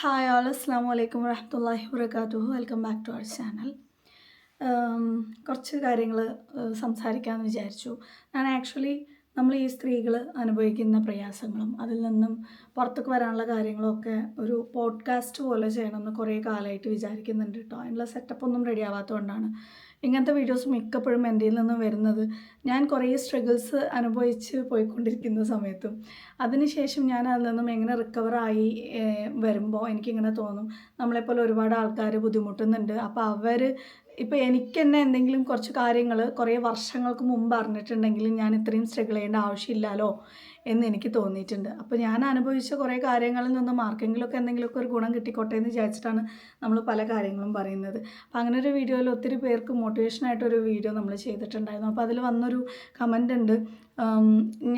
Hi ആൾ അസ്സാം വലൈക്കും വരഹമുല്ലാഹി വർക്കാത്തു welcome back to our channel കുറച്ച് കാര്യങ്ങൾ സംസാരിക്കാമെന്ന് വിചാരിച്ചു. ഞാൻ ആക്ച്വലി നമ്മൾ ഈ സ്ത്രീകൾ അനുഭവിക്കുന്ന പ്രയാസങ്ങളും അതിൽ നിന്നും പുറത്തേക്ക് വരാനുള്ള കാര്യങ്ങളൊക്കെ ഒരു പോഡ്കാസ്റ്റ് പോലെ ചെയ്യണമെന്ന് കുറേ കാലമായിട്ട് വിചാരിക്കുന്നുണ്ട് കേട്ടോ അതിനുള്ള സെറ്റപ്പ് ഒന്നും റെഡി ആവാത്തതുകൊണ്ടാണ്. ഇങ്ങനത്തെ വീഡിയോസ് മിക്കപ്പോഴും എന്റെ നിന്നും വരുന്നത്. ഞാൻ കുറേ സ്ട്രഗിൾസ് അനുഭവിച്ച് പോയിക്കൊണ്ടിരിക്കുന്ന സമയത്തും. അതിനുശേഷം ഞാൻ അതിൽ നിന്നും എങ്ങനെ റിക്കവറായി വരുമ്പോൾ എനിക്കിങ്ങനെ തോന്നും. നമ്മളെപ്പോലെ ഒരുപാട് ആൾക്കാർ ബുദ്ധിമുട്ടുന്നുണ്ട്. അപ്പോൾ അവർ ഇപ്പോൾ എനിക്ക് തന്നെ എന്തെങ്കിലും കുറച്ച് കാര്യങ്ങൾ കുറേ വർഷങ്ങൾക്ക് മുമ്പ് അറിഞ്ഞിട്ടുണ്ടെങ്കിൽ ഞാൻ ഇത്രയും സ്ട്രഗിൾ ചെയ്യേണ്ട ആവശ്യമില്ലല്ലോ. എന്ന് എനിക്ക് തോന്നിയിട്ടുണ്ട്. അപ്പോൾ ഞാൻ അനുഭവിച്ച കുറേ കാര്യങ്ങളിൽ നിന്ന് മാർക്കെങ്കിലൊക്കെ എന്തെങ്കിലുമൊക്കെ ഒരു ഗുണം കിട്ടിക്കോട്ടെ എന്ന് വിചാരിച്ചിട്ടാണ് നമ്മൾ പല കാര്യങ്ങളും പറയുന്നത്. അപ്പോൾ അങ്ങനെ ഒരു വീഡിയോയിൽ ഒത്തിരി പേർക്ക് മോട്ടിവേഷനായിട്ടൊരു വീഡിയോ നമ്മൾ ചെയ്തിട്ടുണ്ടായിരുന്നു. അപ്പോൾ അതിൽ വന്നൊരു കമന്റ് ഉണ്ട്.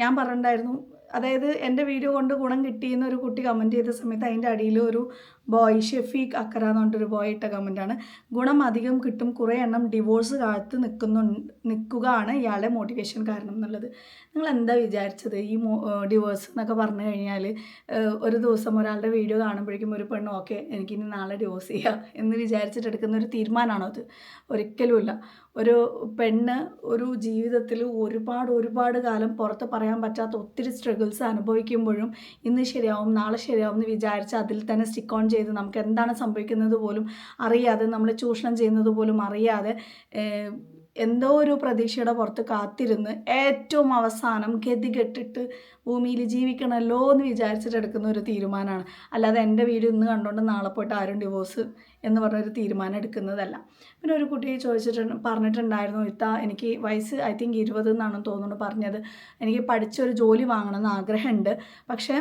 ഞാൻ പറഞ്ഞിട്ടുണ്ടായിരുന്നു. അതായത് എന്റെ വീഡിയോ കൊണ്ട് ഗുണം കിട്ടിയെന്ന് ഒരു കുട്ടി കമന്റ് ചെയ്ത സമയത്ത് അതിന്റെ അടിയിൽ ഒരു ബോയ് ഷെഫീഖ് അക്കര എന്ന് പറഞ്ഞിട്ടൊരു ബോയ് ഇട്ട കമന്റാണ് ഗുണം അധികം കിട്ടും കുറേ എണ്ണം ഡിവോഴ്സ് കാലത്ത് നിൽക്കുന്നു നിൽക്കുകയാണ് ഇയാളുടെ മോട്ടിവേഷൻ കാരണം എന്നുള്ളത്. നിങ്ങൾ എന്താ വിചാരിച്ചത്? ഈ ഡിവോഴ്സ് എന്നൊക്കെ പറഞ്ഞു കഴിഞ്ഞാൽ ഒരു ദിവസം ഒരാളുടെ വീഡിയോ കാണുമ്പോഴേക്കും ഒരു പെണ്ണ് ഓക്കെ എനിക്കിനി നാളെ ഡിവോഴ്സ് ചെയ്യാം എന്ന് വിചാരിച്ചിട്ട് എടുക്കുന്ന ഒരു തീരുമാനമാണോ അത്? ഒരിക്കലുമില്ല ഒരു പെണ്ണ് ഒരു ജീവിതത്തിൽ ഒരുപാട് ഒരുപാട് കാലം പുറത്ത് പറയാൻ പറ്റാത്ത ഒത്തിരി സ്ട്രഗിൾസ് അനുഭവിക്കുമ്പോഴും ഇന്ന് ശരിയാവും നാളെ ശരിയാവും എന്ന് വിചാരിച്ച് അതിൽ തന്നെ സ്റ്റിക്ക് ഓൺ ചെയ്ത് നമുക്ക് എന്താണ് സംഭവിക്കുന്നത് പോലും അറിയാതെ നമ്മൾ ചൂഷണം ചെയ്യുന്നത് പോലും അറിയാതെ എന്തോ ഒരു പ്രതീക്ഷയുടെ പുറത്ത് കാത്തിരുന്ന് ഏറ്റവും അവസാനം ഗതികെട്ടിട്ട് ഭൂമിയിൽ ജീവിക്കണമല്ലോ എന്ന് വിചാരിച്ചിട്ട് എടുക്കുന്ന ഒരു തീരുമാനമാണ്. അല്ലാതെ എന്റെ വീട് ഇന്ന് കണ്ടുകൊണ്ട് നാളെ പോയിട്ട് ആരും ഡിവോഴ്സ് എന്ന് പറഞ്ഞൊരു തീരുമാനം എടുക്കുന്നതല്ല. പിന്നെ ഒരു കുട്ടി ചോദിച്ചിട്ടുണ്ട് പറഞ്ഞിട്ടുണ്ടായിരുന്നു ഇത്ത എനിക്ക് വയസ്സ് ഐ തിങ്ക് ഇരുപത് എന്നാണ് തോന്നുന്നു പറഞ്ഞത്. എനിക്ക് പഠിച്ചൊരു ജോലി വാങ്ങണമെന്ന് ആഗ്രഹമുണ്ട്. പക്ഷേ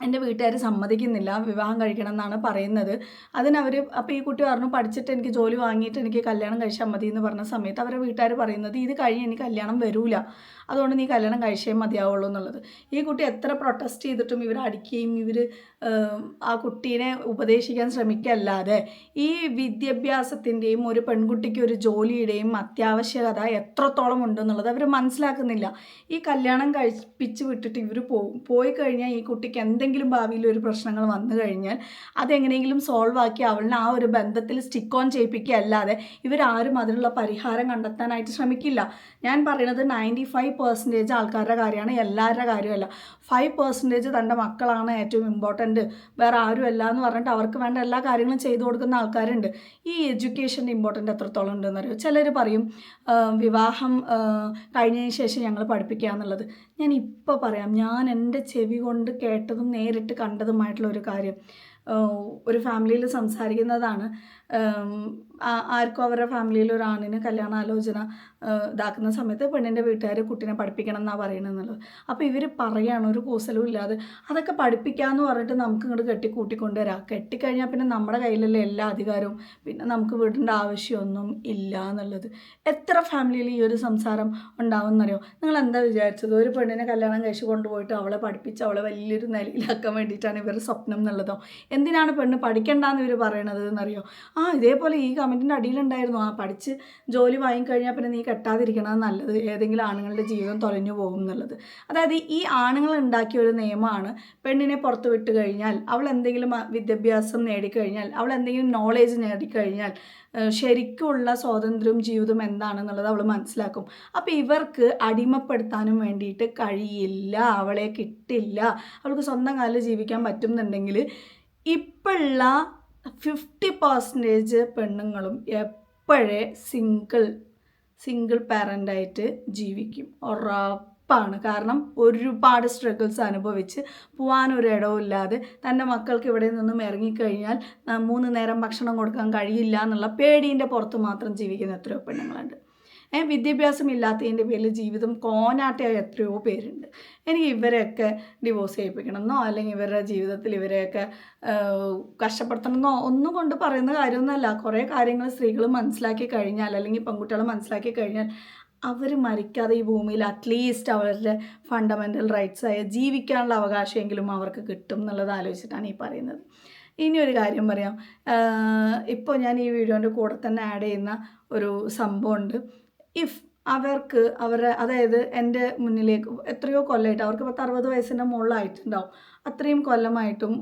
എന്റെ വീട്ടുകാർ സമ്മതിക്കുന്നില്ല വിവാഹം കഴിക്കണം എന്നാണ് പറയുന്നത്. അതിനവർ അപ്പോൾ ഈ കുട്ടി പറഞ്ഞു പഠിച്ചിട്ട് എനിക്ക് ജോലി വാങ്ങിയിട്ട് എനിക്ക് കല്യാണം കഴിച്ചാൽ മതി എന്ന് പറഞ്ഞ സമയത്ത് അവരുടെ വീട്ടുകാർ പറയുന്നത് ഇത് കഴിഞ്ഞ് എനിക്ക് കല്യാണം വരൂല. അതുകൊണ്ട് നീ കല്യാണം കഴിച്ചേ മതിയാവുള്ളൂ എന്നുള്ളത്. ഈ കുട്ടി എത്ര പ്രൊട്ടസ്റ്റ് ചെയ്തിട്ടും ഇവർ അടിക്കുകയും ഇവർ ആ കുട്ടീനെ ഉപദേശിക്കാൻ ശ്രമിക്കല്ലാതെ ഈ വിദ്യാഭ്യാസത്തിന്റെയും ഒരു പെൺകുട്ടിക്ക് ഒരു ജോലിയുടെയും അത്യാവശ്യകത എത്രത്തോളം ഉണ്ടെന്നുള്ളത് അവർ മനസ്സിലാക്കുന്നില്ല. ഈ കല്യാണം കഴിപ്പിച്ച് വിട്ടിട്ട് ഇവർ പോയി കഴിഞ്ഞാൽ ഈ കുട്ടിക്ക് എന്തെങ്കിലും ഭാവിയിൽ ഒരു പ്രശ്നങ്ങൾ വന്നു കഴിഞ്ഞാൽ അതെങ്ങനെയെങ്കിലും സോൾവ് ആക്കി അവളിനെ ആ ഒരു ബന്ധത്തിൽ സ്റ്റിക്ക് ഓൺ ചെയ്യിപ്പിക്കുക അല്ലാതെ ഇവരാരും അതിനുള്ള പരിഹാരം കണ്ടെത്താനായിട്ട് ശ്രമിക്കില്ല. ഞാൻ പറയുന്നത് നയന്റി ഫൈവ് പെർസെന്റേജ് ആൾക്കാരുടെ കാര്യമാണ് എല്ലാവരുടെ കാര്യമല്ല. ഫൈവ് പെർസെന്റേജ് തന്റെ മക്കളാണ് ഏറ്റവും ഇമ്പോർട്ടന്റ് വേറെ ആരും അല്ല എന്ന് പറഞ്ഞിട്ട് അവർക്ക് വേണ്ട എല്ലാ കാര്യങ്ങളും ചെയ്തു കൊടുക്കുന്ന ആൾക്കാരുണ്ട്. ഈ എഡ്യൂക്കേഷന്റെ ഇമ്പോർട്ടന്റ് എത്രത്തോളം ഉണ്ടെന്ന് അറിയോ ചിലർ പറയും വിവാഹം കഴിഞ്ഞതിന് ശേഷം ഞങ്ങൾ പഠിപ്പിക്കുക എന്നുള്ളത്. ഞാൻ ഇപ്പോൾ പറയാം. ഞാൻ എന്റെ ചെവി കൊണ്ട് കേട്ടതും നേരിട്ട് കണ്ടതുമായിട്ടുള്ള ഒരു കാര്യം ഒരു ഫാമിലിയിൽ സംസാരിക്കുന്നതാണ്. ആർക്കും അവരുടെ ഫാമിലിയിൽ ഒരു ആണിന് കല്യാണാലോചന ഇതാക്കുന്ന സമയത്ത് പെണ്ണിന്റെ വീട്ടുകാർ കുട്ടീനെ പഠിപ്പിക്കണം എന്നാണ് പറയണമെന്നുള്ളത് അപ്പോൾ ഇവർ പറയുകയാണ് ഒരു കൂസലും ഇല്ലാതെ അതൊക്കെ പഠിപ്പിക്കാമെന്ന് പറഞ്ഞിട്ട് നമുക്ക് ഇങ്ങോട്ട് കെട്ടി കൂട്ടിക്കൊണ്ടുവരാം കെട്ടിക്കഴിഞ്ഞാൽ പിന്നെ നമ്മുടെ കയ്യിലല്ലേ എല്ലാ അധികാരവും. പിന്നെ നമുക്ക് വീടിന്റെ ആവശ്യമൊന്നും ഇല്ല എന്നുള്ളത്. എത്ര ഫാമിലിയിൽ ഈ ഒരു സംസാരം ഉണ്ടാവുമെന്നറിയോ? നിങ്ങൾ എന്താ വിചാരിച്ചത്? ഒരു പെണ്ണിനെ കല്യാണം കഴിച്ച് കൊണ്ടുപോയിട്ട് അവളെ പഠിപ്പിച്ച് അവളെ വലിയൊരു നിലയിലാക്കാൻ വേണ്ടിയിട്ടാണ് ഇവർ സ്വപ്നം എന്നുള്ളതോ? എന്തിനാണ് പെണ്ണ് പഠിക്കേണ്ടതെന്ന് ഇവർ പറയണത് എന്നറിയോ? ആ ഇതേപോലെ ഈ കമന്റിന്റെ അടിയിലുണ്ടായിരുന്നു. ആ പഠിച്ച് ജോലി വാങ്ങിക്കഴിഞ്ഞാൽ പിന്നെ നീ കെട്ടാതിരിക്കണത് നല്ലത്. ഏതെങ്കിലും ആണുങ്ങളുടെ ജീവിതം തൊലഞ്ഞു പോകും എന്നുള്ളത്. അതായത് ഈ ആണുങ്ങൾ ഉണ്ടാക്കിയ ഒരു നിയമമാണ് പെണ്ണിനെ പുറത്ത് വിട്ട് കഴിഞ്ഞാൽ അവൾ എന്തെങ്കിലും വിദ്യാഭ്യാസം നേടിക്കഴിഞ്ഞാൽ അവൾ എന്തെങ്കിലും നോളേജ് നേടിക്കഴിഞ്ഞാൽ ശരിക്കുള്ള സ്വാതന്ത്ര്യവും ജീവിതം എന്താണെന്നുള്ളത് അവൾ മനസ്സിലാക്കും. അപ്പോൾ ഇവർക്ക് അടിമപ്പെടുത്താനും വേണ്ടിയിട്ട് കഴിയില്ല അവളെ കിട്ടില്ല. അവൾക്ക് സ്വന്തം കാലിൽ ജീവിക്കാൻ പറ്റുന്നുണ്ടെങ്കിൽ ഇപ്പോഴുള്ള ഫിഫ്റ്റി പെർസെന്റേജ് പെണ്ണുങ്ങളും എപ്പോഴേ സിംഗിൾ സിംഗിൾ പാരന്റായിട്ട് ജീവിക്കും. ഉറപ്പാണ്. കാരണം ഒരുപാട് സ്ട്രഗിൾസ് അനുഭവിച്ച് പോകാനൊരു ഇടവുമില്ലാതെ തന്റെ മക്കൾക്ക് ഇവിടെ നിന്നും ഇറങ്ങിക്കഴിഞ്ഞാൽ മൂന്ന് നേരം ഭക്ഷണം കൊടുക്കാൻ കഴിയില്ല എന്നുള്ള പേടീന്റെ പുറത്ത് മാത്രം ജീവിക്കുന്ന എത്രയോ പെണ്ണുങ്ങളുണ്ട്. വിദ്യാഭ്യാസം ഇല്ലാത്തതിന്റെ പേരിൽ ജീവിതം കോനാട്ടയായ എത്രയോ പേരുണ്ട്. എനിക്ക് ഇവരെയൊക്കെ ഡിവോഴ്സ് ചെയ്യിപ്പിക്കണമെന്നോ അല്ലെങ്കിൽ ഇവരുടെ ജീവിതത്തിൽ ഇവരെയൊക്കെ കഷ്ടപ്പെടുത്തണമെന്നോ ഒന്നും കൊണ്ട് പറയുന്ന കാര്യമൊന്നുമല്ല. കുറേ കാര്യങ്ങൾ സ്ത്രീകൾ മനസ്സിലാക്കി കഴിഞ്ഞാൽ അല്ലെങ്കിൽ പെൺകുട്ടികൾ മനസ്സിലാക്കി കഴിഞ്ഞാൽ അവർ മരിക്കാതെ ഈ ഭൂമിയിൽ അറ്റ്ലീസ്റ്റ് അവരുടെ ഫണ്ടമെന്റൽ റൈറ്റ്സായ ജീവിക്കാനുള്ള അവകാശമെങ്കിലും അവർക്ക് കിട്ടും എന്നുള്ളത് ആലോചിച്ചിട്ടാണ് ഈ പറയുന്നത്. ഇനി ഒരു കാര്യം പറയാം. ഇപ്പോൾ ഞാൻ ഈ വീഡിയോന്റെ കൂടെ തന്നെ ആഡ് ചെയ്യുന്ന ഒരു സംഭവമുണ്ട്. ഇഫ് അവർക്ക് അവർ അതായത് എന്റെ മുന്നിലേക്ക് എത്രയോ കൊല്ലമായിട്ട് അവർക്ക് പത്ത് അറുപത് വയസ്സിന്റെ മുകളിലായിട്ടുണ്ടാവും. അത്രയും കൊല്ലമായിട്ടും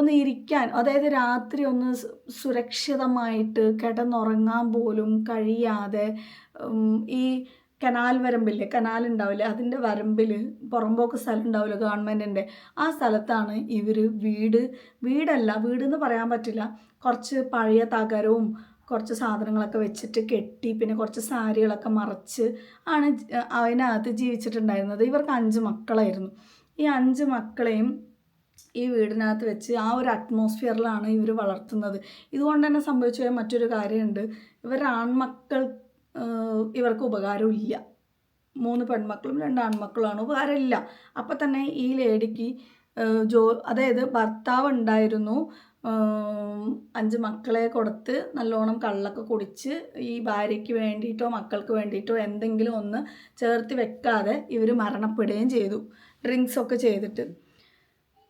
ഒന്ന് ഇരിക്കാൻ അതായത് രാത്രി ഒന്ന് സുരക്ഷിതമായിട്ട് കിടന്നുറങ്ങാൻ പോലും കഴിയാതെ ഈ കനാൽ വരമ്പില്ലേ കനാൽ ഉണ്ടാവില്ലേ അതിന്റെ വരമ്പിൽ പുറമ്പോക്ക് സ്ഥലം ഉണ്ടാവില്ല ഗവൺമെന്റിന്റെ ആ സ്ഥലത്താണ് ഇവർ വീട് വീടല്ല വീടെന്ന് പറയാൻ പറ്റില്ല. കുറച്ച് പഴയ തകരവും കുറച്ച് സാധനങ്ങളൊക്കെ വെച്ചിട്ട് കെട്ടി പിന്നെ കുറച്ച് സാരികളൊക്കെ മറച്ച് ആണ് അതിനകത്ത് ജീവിച്ചിട്ടുണ്ടായിരുന്നത്. ഇവർക്ക് അഞ്ച് മക്കളായിരുന്നു. ഈ അഞ്ച് മക്കളെയും ഈ വീടിനകത്ത് വെച്ച് ആ ഒരു അറ്റ്മോസ്ഫിയറിലാണ് ഇവർ വളർത്തുന്നത്. ഇതുകൊണ്ട് തന്നെ സംഭവിച്ചു മറ്റൊരു കാര്യമുണ്ട്. ഇവരുടെ ആൺമക്കൾ ഇവർക്ക് ഉപകാരമില്ല. മൂന്ന് പെൺമക്കളും രണ്ട് ആൺമക്കളുമാണ്. ഉപകാരമില്ല. അപ്പം തന്നെ ഈ ലേഡിക്ക് ജോ അതായത് ഭർത്താവ് ഉണ്ടായിരുന്നു. അഞ്ച് മക്കളെ കൊടുത്ത് നല്ലോണം കള്ളൊക്കെ കുടിച്ച് ഈ ഭാര്യയ്ക്ക് വേണ്ടിയിട്ടോ മക്കൾക്ക് വേണ്ടിയിട്ടോ എന്തെങ്കിലും ഒന്ന് ചേർത്ത് വെക്കാതെ ഇവർ മരണപ്പെടുകയും ചെയ്തു. ഡ്രിങ്ക്സ് ഒക്കെ ചെയ്തിട്ട്.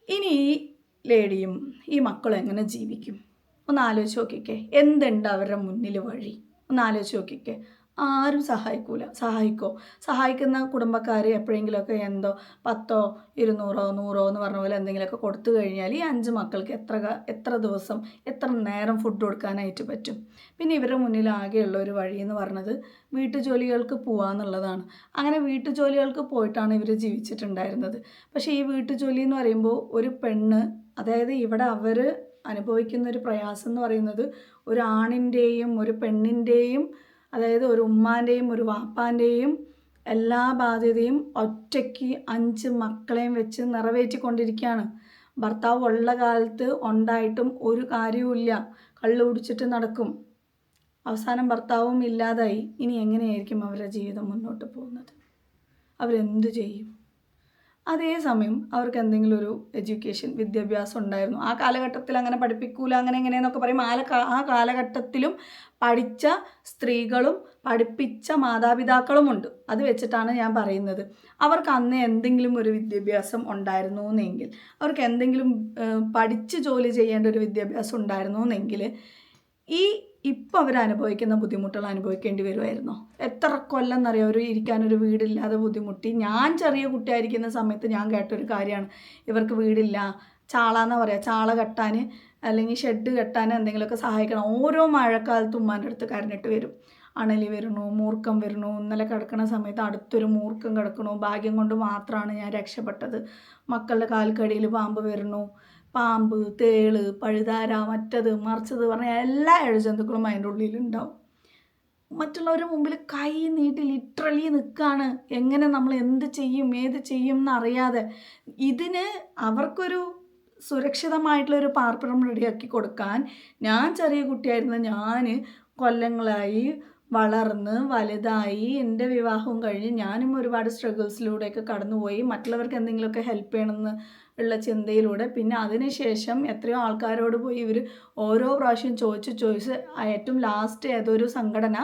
ഇനി ഈ ലേഡിയും ഈ മക്കളും എങ്ങനെ ജീവിക്കും? ഒന്ന് ആലോചിച്ച് നോക്കിക്കേ. എന്തുണ്ട് അവരുടെ മുന്നിൽ വഴി? ഒന്ന് ആലോചിച്ച് നോക്കിക്കേ. ആരും സഹായിക്കൂല. സഹായിക്കോ? സഹായിക്കുന്ന കുടുംബക്കാർ എപ്പോഴെങ്കിലുമൊക്കെ എന്തോ പത്തോ ഇരുന്നൂറോ നൂറോ എന്ന് പറഞ്ഞ പോലെ എന്തെങ്കിലുമൊക്കെ കൊടുത്തു കഴിഞ്ഞാൽ ഈ അഞ്ച് മക്കൾക്ക് എത്ര എത്ര ദിവസം എത്ര നേരം ഫുഡ് കൊടുക്കാനായിട്ട് പറ്റും? പിന്നെ ഇവരുടെ മുന്നിൽ ആകെയുള്ള ഒരു വഴി എന്ന് പറഞ്ഞത് വീട്ടുജോലികൾക്ക് പോവാന്നുള്ളതാണ് അങ്ങനെ വീട്ടുജോലികൾക്ക് പോയിട്ടാണ് ഇവർ ജീവിച്ചിട്ടുണ്ടായിരുന്നത്. പക്ഷേ ഈ വീട്ടുജോലി എന്ന് പറയുമ്പോൾ ഒരു പെണ്ണ് അതായത് ഇവിടെ അവർ അനുഭവിക്കുന്ന ഒരു പ്രയാസം എന്ന് പറയുന്നത് ഒരു ആണിന്റെയും ഒരു പെണ്ണിന്റെയും അതായത് ഒരു ഉമ്മാന്റെയും ഒരു വാപ്പാന്റെയും എല്ലാ ബാധ്യതയും ഒറ്റയ്ക്ക് അഞ്ച് മക്കളെയും വെച്ച് നിറവേറ്റിക്കൊണ്ടിരിക്കുകയാണ്. ഭർത്താവ് ഉള്ള കാലത്ത് ഉണ്ടായിട്ടും ഒരു കാര്യവുമില്ല കള്ളു കുടിച്ചിട്ട് നടക്കും. അവസാനം ഭർത്താവും ഇല്ലാതായി. ഇനി എങ്ങനെയായിരിക്കും അവരുടെ ജീവിതം മുന്നോട്ട് പോകുന്നത്? അവരെന്തു ചെയ്യും? അതേസമയം അവർക്ക് എന്തെങ്കിലും ഒരു എഡ്യൂക്കേഷൻ വിദ്യാഭ്യാസം ഉണ്ടായിരുന്നു. ആ കാലഘട്ടത്തിൽ അങ്ങനെ പഠിപ്പിക്കൂല അങ്ങനെ എങ്ങനെയെന്നൊക്കെ പറയും. ആ ആ കാലഘട്ടത്തിലും പഠിച്ച സ്ത്രീകളും പഠിപ്പിച്ച മാതാപിതാക്കളുമുണ്ട് അത് വെച്ചിട്ടാണ് ഞാൻ പറയുന്നത്. അവർക്ക് അന്ന് എന്തെങ്കിലും ഒരു വിദ്യാഭ്യാസം ഉണ്ടായിരുന്നു എന്നെങ്കിൽ അവർക്ക് എന്തെങ്കിലും പഠിച്ച് ജോലി ചെയ്യേണ്ട ഒരു വിദ്യാഭ്യാസം ഉണ്ടായിരുന്നു എന്നെങ്കിൽ ഈ ഇപ്പം അവർ അനുഭവിക്കുന്ന ബുദ്ധിമുട്ടുകൾ അനുഭവിക്കേണ്ടി വരുമായിരുന്നോ എത്ര കൊല്ലം എന്നറിയാം ഒരു ഇരിക്കാനൊരു വീടില്ലാതെ ബുദ്ധിമുട്ടി. ഞാൻ ചെറിയ കുട്ടിയായിരിക്കുന്ന സമയത്ത് ഞാൻ കേട്ടൊരു കാര്യമാണ്. ഇവർക്ക് വീടില്ല. ചാള എന്ന് പറയുക ചാള കെട്ടാൻ അല്ലെങ്കിൽ ഷെഡ് കെട്ടാൻ എന്തെങ്കിലുമൊക്കെ സഹായിക്കണം. ഓരോ മഴക്കാലത്തും ഉമ്മാന്റെ അടുത്ത് കരഞ്ഞിട്ട് വരും. അണലി വരണു മൂർക്കം വരണു ഇന്നലെ കിടക്കുന്ന സമയത്ത് അടുത്തൊരു മൂർക്കം കിടക്കണു. ഭാഗ്യം കൊണ്ട് മാത്രമാണ് ഞാൻ രക്ഷപ്പെട്ടത്. മക്കളുടെ കാൽക്കടിയിൽ പാമ്പ് വരണു പാമ്പ് തേൾ പഴുതാര മറ്റത് മറിച്ചത് പറഞ്ഞ എല്ലാ ഇഴജന്തുക്കളും അതിന്റെ ഉള്ളിലുണ്ടാവും മറ്റുള്ളവരുടെ മുമ്പിൽ കൈ നീട്ടി ലിറ്ററലി നിൽക്കുകയാണ്. എങ്ങനെ നമ്മൾ എന്ത് ചെയ്യും ഏത് ചെയ്യും എന്നറിയാതെ ഇതിന് അവർക്കൊരു സുരക്ഷിതമായിട്ടുള്ളൊരു പാർപ്പിടം റെഡിയാക്കി കൊടുക്കാൻ ഞാൻ ചെറിയ കുട്ടിയായിരുന്ന. ഞാൻ കൊല്ലങ്ങളായി വളർന്ന് വലുതായി എന്റെ വിവാഹവും കഴിഞ്ഞ് ഞാനും ഒരുപാട് സ്ട്രഗിൾസിലൂടെയൊക്കെ കടന്നുപോയി. മറ്റുള്ളവർക്ക് എന്തെങ്കിലുമൊക്കെ ഹെൽപ്പ് ചെയ്യണമെന്ന് ഉള്ള ചിന്തയിലൂടെ. പിന്നെ അതിനുശേഷം എത്രയോ ആൾക്കാരോട് പോയി ഇവർ ഓരോ പ്രാവശ്യം ചോദിച്ച് ചോദിച്ച് ഏറ്റവും ലാസ്റ്റ് ഏതൊരു സംഘടന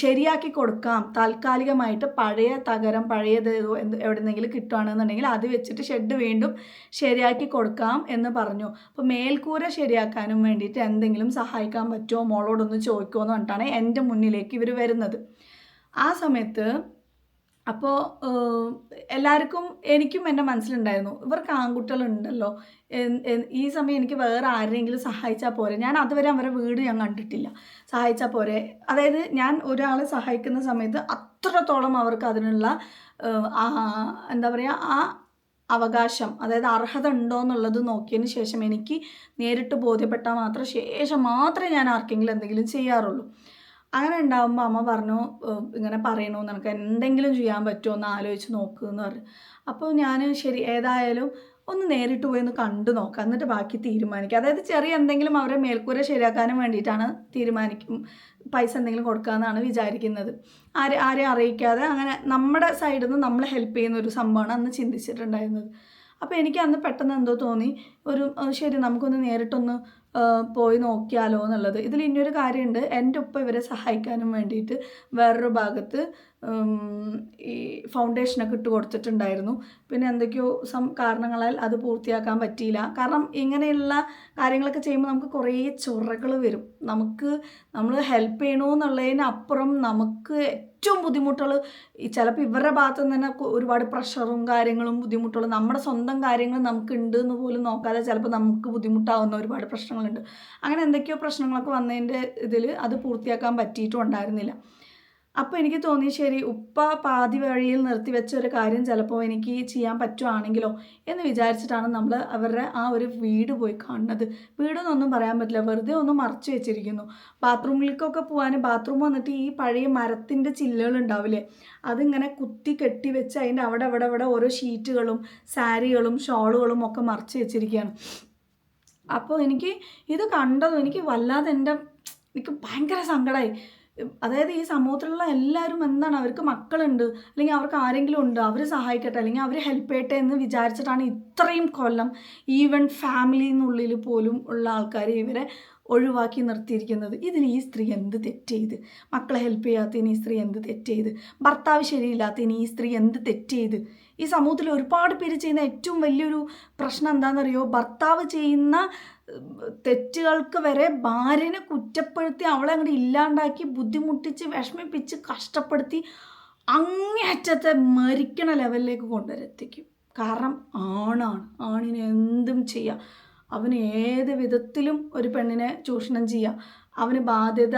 ശരിയാക്കി കൊടുക്കാം. താൽക്കാലികമായിട്ട് പഴയ തകരം പഴയത് എന്ത് എവിടെന്നെങ്കിലും കിട്ടുകയാണെന്നുണ്ടെങ്കിൽ അത് വെച്ചിട്ട് ഷെഡ് വീണ്ടും ശരിയാക്കി കൊടുക്കാം എന്ന് പറഞ്ഞു. അപ്പോൾ മേൽക്കൂര ശരിയാക്കാനും വേണ്ടിയിട്ട് എന്തെങ്കിലും സഹായിക്കാൻ പറ്റുമോ മോളോടൊന്ന് ചോദിക്കുമോ എന്ന് പറഞ്ഞിട്ടാണ് എന്റെ മുന്നിലേക്ക് ഇവർ വരുന്നത്. ആ സമയത്ത് അപ്പോൾ എല്ലാവർക്കും എനിക്കും എന്റെ മനസ്സിലുണ്ടായിരുന്നു ഇവർക്ക് ആൺകുട്ടികളുണ്ടല്ലോ ഈ സമയം എനിക്ക് വേറെ ആരെങ്കിലും സഹായിച്ചാൽ പോരെ. ഞാൻ അതുവരെ അവരെ വീട് ഞാൻ കണ്ടിട്ടില്ല. സഹായിച്ചാൽ പോരെ. അതായത് ഞാൻ ഒരാളെ സഹായിക്കുന്ന സമയത്ത് അത്രത്തോളം അവർക്ക് അതിനുള്ള എന്താ പറയുക ആ അവകാശം അതായത് അർഹത ഉണ്ടോ എന്നുള്ളത് നോക്കിയതിന് ശേഷം എനിക്ക് നേരിട്ട് ബോധ്യപ്പെട്ടാൽ മാത്രം ശേഷം മാത്രമേ ഞാൻ ആർക്കെങ്കിലും എന്തെങ്കിലും ചെയ്യാറുള്ളൂ. അങ്ങനെ ഉണ്ടാകുമ്പോൾ അമ്മ പറഞ്ഞു ഇങ്ങനെ പറയണു നിനക്ക് എന്തെങ്കിലും ചെയ്യാൻ പറ്റുമോ? എന്ന് ആലോചിച്ച് നോക്കുക എന്ന് പറഞ്ഞു. അപ്പോൾ ഞാൻ ശരി ഏതായാലും ഒന്ന് നേരിട്ട് പോയി ഒന്ന് കണ്ടു നോക്കാം. എന്നിട്ട് ബാക്കി തീരുമാനിക്കുക അതായത് ചെറിയ എന്തെങ്കിലും അവരെ മേൽക്കൂര ശരിയാക്കാനും വേണ്ടിയിട്ടാണ് തീരുമാനിക്കും പൈസ എന്തെങ്കിലും കൊടുക്കാമെന്നാണ് വിചാരിക്കുന്നത്. ആരെ ആരെയും അറിയിക്കാതെ അങ്ങനെ നമ്മുടെ സൈഡിൽ നിന്ന് നമ്മൾ ഹെൽപ്പ് ചെയ്യുന്ന ഒരു സംഭവമാണ് അന്ന് ചിന്തിച്ചിട്ടുണ്ടായിരുന്നത്. അപ്പോൾ എനിക്ക് അന്ന് പെട്ടെന്ന് എന്തോ തോന്നി. ഒരു ശരി നമുക്കൊന്ന് നേരിട്ടൊന്ന് പോയി നോക്കിയാലോ എന്നുള്ളത്. ഇതിൽ ഇനിയൊരു കാര്യമുണ്ട് എന്റെ ഒപ്പം ഇവരെ സഹായിക്കാനും വേണ്ടിയിട്ട് വേറൊരു ഭാഗത്ത് ഈ ഫൗണ്ടേഷനൊക്കെ ഇട്ട് കൊടുത്തിട്ടുണ്ടായിരുന്നു. പിന്നെ എന്തൊക്കെയോ സം കാരണങ്ങളാൽ അത് പൂർത്തിയാക്കാൻ പറ്റിയില്ല. കാരണം ഇങ്ങനെയുള്ള കാര്യങ്ങളൊക്കെ ചെയ്യുമ്പോൾ നമുക്ക് കുറേ ചൊറകൾ വരും. നമുക്ക് നമ്മൾ ഹെൽപ്പ് ചെയ്യണമെന്നുള്ളതിനപ്പുറം നമുക്ക് ഏറ്റവും ബുദ്ധിമുട്ടുകൾ ചിലപ്പോൾ ഇവരുടെ ഭാഗത്തു നിന്ന് തന്നെ ഒരുപാട് പ്രഷറും കാര്യങ്ങളും ബുദ്ധിമുട്ടുകളും നമ്മുടെ സ്വന്തം കാര്യങ്ങൾ നമുക്ക് ഉണ്ട് എന്ന് പോലും നോക്കാതെ ചിലപ്പോൾ നമുക്ക് ബുദ്ധിമുട്ടാവുന്ന ഒരുപാട് പ്രശ്നങ്ങളുണ്ട്. അങ്ങനെ എന്തൊക്കെയോ പ്രശ്നങ്ങളൊക്കെ വന്നതിന്റെ ഇതിൽ അത് പൂർത്തിയാക്കാൻ പറ്റിയിട്ടും ഉണ്ടായിരുന്നില്ല അപ്പോൾ എനിക്ക് തോന്നി ശരി ഉപ്പ പാതി വഴിയിൽ നിർത്തിവെച്ച ഒരു കാര്യം ചിലപ്പോൾ എനിക്ക് ചെയ്യാൻ പറ്റുവാണെങ്കിലോ എന്ന് വിചാരിച്ചിട്ടാണ് നമ്മൾ അവരുടെ ആ ഒരു വീട് പോയി കാണുന്നത്. വീടെന്നൊന്നും പറയാൻ പറ്റില്ല വെറുതെ ഒന്ന് മറച്ചു വെച്ചിരിക്കുന്നു. ബാത്റൂമിലേക്കൊക്കെ പോകാൻ ബാത്റൂം വന്നിട്ട് ഈ പഴയ മരത്തിന്റെ ചില്ലുകൾ ഉണ്ടാവില്ലേ അതിങ്ങനെ കുത്തി കെട്ടി വെച്ച് അതിന്റെ അവിടെ അവിടെ അവിടെ ഓരോ ഷീറ്റുകളും സാരികളും ഷോളുകളും ഒക്കെ മറച്ചു വെച്ചിരിക്കുകയാണ്. അപ്പോൾ എനിക്ക് ഇത് കണ്ടതും എനിക്ക് വല്ലാതെ എന്റെ എനിക്ക് ഭയങ്കര സങ്കടമായി അതായത് ഈ സമൂഹത്തിലുള്ള എല്ലാവരും എന്താണ് അവർക്ക് മക്കളുണ്ട് അല്ലെങ്കിൽ അവർക്ക് ആരെങ്കിലും ഉണ്ട് അവർ സഹായിക്കട്ടെ അല്ലെങ്കിൽ അവർ ഹെൽപ്പ് ചെയ്യട്ടെ എന്ന് വിചാരിച്ചിട്ടാണ് ഇത്രയും കൊല്ലം ഈവൻ ഫാമിലിന്നുള്ളിൽ പോലും ഉള്ള ആൾക്കാർ ഇവരെ ഒഴിവാക്കി നിർത്തിയിരിക്കുന്നത്. ഇതിന് ഈ സ്ത്രീ എന്ത് തെറ്റ് ചെയ്ത്? മക്കളെ ഹെൽപ്പ് ചെയ്യാത്തതിന് ഈ സ്ത്രീ എന്ത് തെറ്റ് ചെയ്ത്? ഭർത്താവ് ശരിയില്ലാത്തതിന് ഈ സ്ത്രീ എന്ത് തെറ്റ് ചെയ്ത്? ഈ സമൂഹത്തിൽ ഒരുപാട് പേര് ചെയ്യുന്ന ഏറ്റവും വലിയൊരു പ്രശ്നം എന്താണെന്നറിയോ? ഭർത്താവ് ചെയ്യുന്ന തെറ്റുകൾക്ക് വരെ ഭാര്യനെ കുറ്റപ്പെടുത്തി അവളെ അങ്ങോട്ട് ഇല്ലാണ്ടാക്കി ബുദ്ധിമുട്ടിച്ച് വിഷമിപ്പിച്ച് കഷ്ടപ്പെടുത്തി അങ്ങേയറ്റത്തെ മരിക്കണ ലെവലിലേക്ക് കൊണ്ടുവരെത്തിക്കും. കാരണം ആണാണ്. ആണിനെ എന്തും ചെയ്യാം. അവന് ഏത് വിധത്തിലും ഒരു പെണ്ണിനെ ചൂഷണം ചെയ്യാം. അവന് ബാധ്യത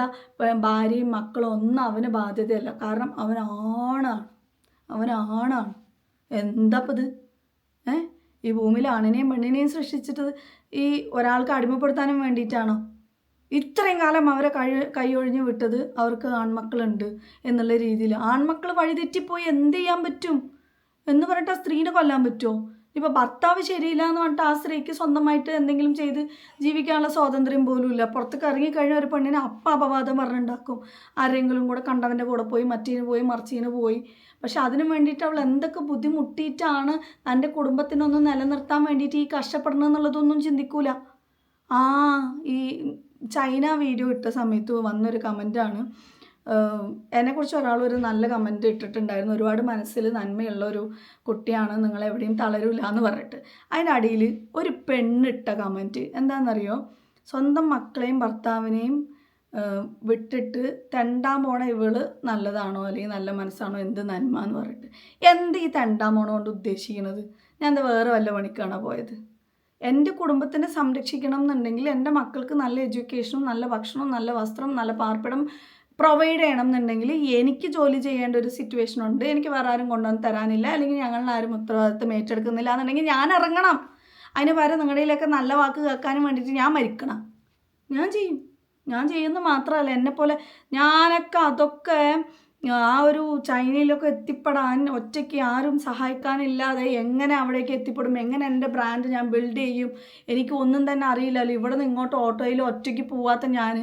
ഭാര്യയും മക്കളും ഒന്നും അവന് ബാധ്യതയല്ല. കാരണം അവൻ ആണാണ്. അവൻ ആണാണ്. എന്താപ്പത്? ഏ ഈ ഭൂമിയിൽ ആണിനെയും പെണ്ണിനെയും സൃഷ്ടിച്ചിട്ട് ഈ ഒരാൾക്ക് അടിമപ്പെടുത്താനും വേണ്ടിയിട്ടാണോ? ഇത്രയും കാലം അവരെ കഴി കൈയൊഴിഞ്ഞ് വിട്ടത് അവർക്ക് ആൺമക്കളുണ്ട് എന്നുള്ള രീതിയിൽ. ആൺമക്കൾ വഴിതെറ്റിപ്പോയി എന്ത് ചെയ്യാൻ പറ്റും? എന്ന് പറഞ്ഞിട്ട് ആ സ്ത്രീനെ കൊല്ലാൻ പറ്റുമോ ഇപ്പോൾ ഭർത്താവ് ശരിയില്ല എന്ന് പറഞ്ഞിട്ട് ആ സ്ത്രീക്ക് സ്വന്തമായിട്ട് എന്തെങ്കിലും ചെയ്ത് ജീവിക്കാനുള്ള സ്വാതന്ത്ര്യം പോലും ഇല്ല. പുറത്തേക്ക് ഇറങ്ങിക്കഴിഞ്ഞ ഒരു പെണ്ണിനെ അപ്പം അപവാദം പറഞ്ഞുണ്ടാക്കും ആരെങ്കിലും കൂടെ കണ്ടവന്റെ കൂടെ പോയി മറ്റേന് പോയി മറിച്ചീന് പോയി. പക്ഷെ അതിനു വേണ്ടിയിട്ട് അവൾ എന്തൊക്കെ ബുദ്ധിമുട്ടിയിട്ടാണ് തന്റെ കുടുംബത്തിനൊന്ന് നിലനിർത്താൻ വേണ്ടിയിട്ട് ഈ കഷ്ടപ്പെടണമെന്നുള്ളതൊന്നും ചിന്തിക്കൂല. ആ ഈ ചൈന വീഡിയോ ഇട്ട സമയത്ത് വന്നൊരു കമന്റാണ്. എന്നെക്കുറിച്ച് ഒരാൾ ഒരു നല്ല കമന്റ് ഇട്ടിട്ടുണ്ടായിരുന്നു. ഒരുപാട് മനസ്സിൽ നന്മയുള്ള ഒരു കുട്ടിയാണ് നിങ്ങൾ എവിടെയും തളരില്ല എന്ന് പറഞ്ഞിട്ട്. അതിന്റെ അടിയിൽ ഒരു പെണ്ണിട്ട കമന്റ്. എന്താണെന്നറിയോ? സ്വന്തം മക്കളെയും ഭർത്താവിനെയും വിട്ടിട്ട് തെണ്ടാൻ പോണ ഇവൾ നല്ലതാണോ അല്ലെങ്കിൽ നല്ല മനസ്സാണോ എന്ത് നന്മ എന്ന് പറഞ്ഞിട്ട്. എന്ത് ഈ തെണ്ടാൻ പോണ കൊണ്ട് ഉദ്ദേശിക്കുന്നത് ഞാൻ എന്താ വേറെ വല്ല പണിക്കാണോ പോയത്? എന്റെ കുടുംബത്തിനെ സംരക്ഷിക്കണം എന്നുണ്ടെങ്കിൽ എന്റെ മക്കൾക്ക് നല്ല എഡ്യൂക്കേഷനും നല്ല ഭക്ഷണവും നല്ല വസ്ത്രം നല്ല പാർപ്പിടം പ്രൊവൈഡ് ചെയ്യണം എന്നുണ്ടെങ്കിൽ എനിക്ക് ജോലി ചെയ്യേണ്ട ഒരു സിറ്റുവേഷൻ ഉണ്ട്. എനിക്ക് വേറെ ആരും കൊണ്ടുവന്ന് തരാനില്ല. അല്ലെങ്കിൽ ഞങ്ങളിൽ ആരും ഉത്തരവാദിത്തം ഏറ്റെടുക്കുന്നില്ല എന്നുണ്ടെങ്കിൽ ഞാൻ ഇറങ്ങണം. അതിന് പകരം നിങ്ങളുടെയിലൊക്കെ നല്ല വാക്ക് കേൾക്കാനും വേണ്ടിയിട്ട് ഞാൻ മരിക്കണം. ഞാൻ ചെയ്യും. ഞാൻ ചെയ്യുന്ന മാത്രമല്ല എന്നെപ്പോലെ ഞാനൊക്കെ അതൊക്കെ ആ ഒരു ചൈനയിലൊക്കെ എത്തിപ്പെടാൻ ഒറ്റയ്ക്ക് ആരും സഹായിക്കാനില്ലാതെ എങ്ങനെ അവിടേക്ക് എത്തിപ്പെടും എങ്ങനെ എന്റെ ബ്രാൻഡ് ഞാൻ ബിൽഡ് ചെയ്യും എനിക്ക് ഒന്നും തന്നെ അറിയില്ലല്ലോ ഇവിടെ നിന്ന് ഇങ്ങോട്ട് ഓട്ടോയിൽ ഒറ്റയ്ക്ക് പോവാത്ത ഞാൻ